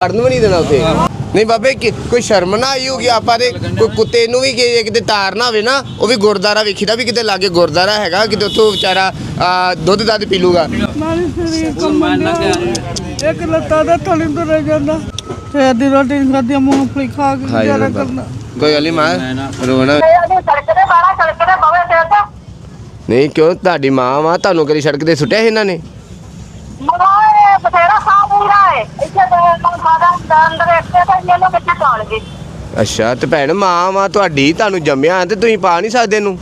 ਕਰਨ ਵੀ ਨਹੀਂ ਦੇਣਾ ਉੱਥੇ। ਨਹੀਂ ਬਾਬੇ ਕਿ ਕੋਈ ਸ਼ਰਮ ਨਾ ਆਈ ਹੋਗੀ ਆਪਾਂ ਦੇ ਕੋਈ ਕੁੱਤੇ ਨੂੰ ਵੀ ਕਿ ਕਿਤੇ ਤਾਰ ਨਾ ਹੋਵੇ ਨਾ ਉਹ ਵੀ ਗੁਰਦਾਰਾ ਵੇਖੀਦਾ ਵੀ ਕਿਤੇ ਲਾਗੇ ਗੁਰਦਾਰਾ ਹੈਗਾ ਕਿਤੇ ਉੱਥੋਂ ਵਿਚਾਰਾ ਆ, ਦੁੱਧ ਦੱਧ ਪੀ ਲੂਗਾ। ਨਾਲੇ ਸਰੀਰ ਕੰਮਣ ਡਿਆ। ਇੱਕ ਲੱਤਾਂ ਦਾ ਥਲੀ ਤੋਂ ਰਹਿ ਜਾਂਦਾ। ਤੇ ਅੱਧੀ ਰੋਟੀ ਨਹੀਂ ਖਾਦੀ ਮੂੰਗਫਲੀ ਖਾ ਕੇ ਹਾਏ ਗੁਜ਼ਾਰਾ ਰੱਬਾ। ਕਰਨਾ। ਕੋਈ ਗੱਲ ਨਹੀਂ ਮਾਂ ਰੋਣਾ। ਉਹਦੀ ਸੜਕ ਤੇ ਬਾਹਰ ਸੜਕ ਤੇ ਬਵੇ ਤੇ ਤੇ। ਨਹੀਂ ਕਿਉਂ? ਤੁਹਾਡੀ ਮਾਂ ਵਾ ਤੁਹਾਨੂੰ ਕਦੀ ਸੜਕ ਤੇ ਸੁੱਟਿਆ ਸੀ ਇਹਨਾਂ ਨੇ? ਮਗਾਏ ਬਥੇਰਾ ਸਾਹ ਪੂਰਾ ਹੈ ਇੱਥੇ ਅੰਦਰ ਇੱਥੇ ਤੇ ਅੱਛਾ ਤੇ ਭੈਣ ਮਾਂ ਵਾ ਤੁਹਾਡੀ ਤੁਹਾਨੂੰ ਜੰਮਿਆ ਤੇ ਤੁਸੀਂ ਪਾ ਨਹੀਂ ਸਕਦੇ ਨਾਮ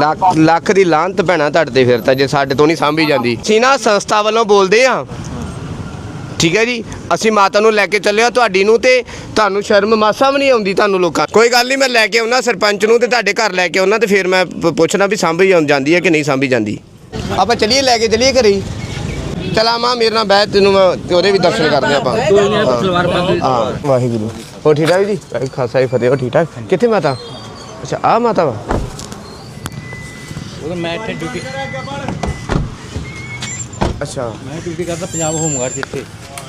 ਲੱਖ ਲੱਖ ਦੀ ਲਾਹਨਤ ਭੈਣਾ ਤੁਹਾਡੇ ਤੇ ਫਿਰ ਤਾਂ ਜੇ ਸਾਡੇ ਤੋਂ ਨਹੀਂ ਸਾਂਭੀ ਜਾਂਦੀ। ਅਸੀਂ ਨਾ ਸੰਸਥਾ ਵੱਲੋਂ ਬੋਲਦੇ ਆ। ਠੀਕ ਹੈ ਜੀ? ਅਸੀਂ ਮਾਤਾ ਨੂੰ ਲੈ ਕੇ ਚੱਲੇ ਆ ਤੁਹਾਡੀ ਨੂੰ ਤੇ ਤੁਹਾਨੂੰ ਸ਼ਰਮ ਮਾਸਾ ਵੀ ਨਹੀਂ ਆਉਂਦੀ ਤੁਹਾਨੂੰ ਲੋਕਾਂ ਕੋਈ ਗੱਲ ਨਹੀਂ ਮੈਂ ਲੈ ਕੇ ਆਉਣਾ ਸਰਪੰਚ ਨੂੰ ਤੇ ਤੁਹਾਡੇ ਘਰ ਲੈ ਕੇ ਆਉਣਾ ਤੇ ਫਿਰ ਮੈਂ ਪੁੱਛਣਾ ਵੀ ਸਾਂਭੀ ਜਾਂਦੀ ਹੈ ਕਿ ਨਹੀਂ ਸਾਂਭੀ ਜਾਂਦੀ। ਆਪਾਂ ਚੱਲੀਏ ਲੈ ਕੇ ਚੱਲੀਏ ਘਰੇ ਹੀ। ਚਲਾ ਮਾਂ ਮੇਰੇ ਨਾਲ ਬਹਿ ਤੈਨੂੰ ਮੈਂ ਤੇ ਉਹਦੇ ਵੀ ਦਰਸ਼ਨ ਕਰਦੇ ਆਪਾਂ। ਹਾਂ ਵਾਹਿਗੁਰੂ। ਹੋ ਠੀਕ ਠਾਕ ਜੀ? ਖਾਲਸਾ ਜੀ ਫਤਿਹ। ਹੋ ਠੀਕ ਠਾਕ? ਕਿੱਥੇ ਮਾਤਾ? ਅੱਛਾ ਆ ਮਾਤਾ ਵਾ। ਉਹ ਮੈਂ ਇੱਥੇ ਡਿਊਟੀ ਅੱਛਾ। ਮੈਂ ਡਿਊਟੀ ਕਰਦਾ ਪੰਜਾਬ ਹੋਮਗਾਰਡ ਜਿੱਥੇ।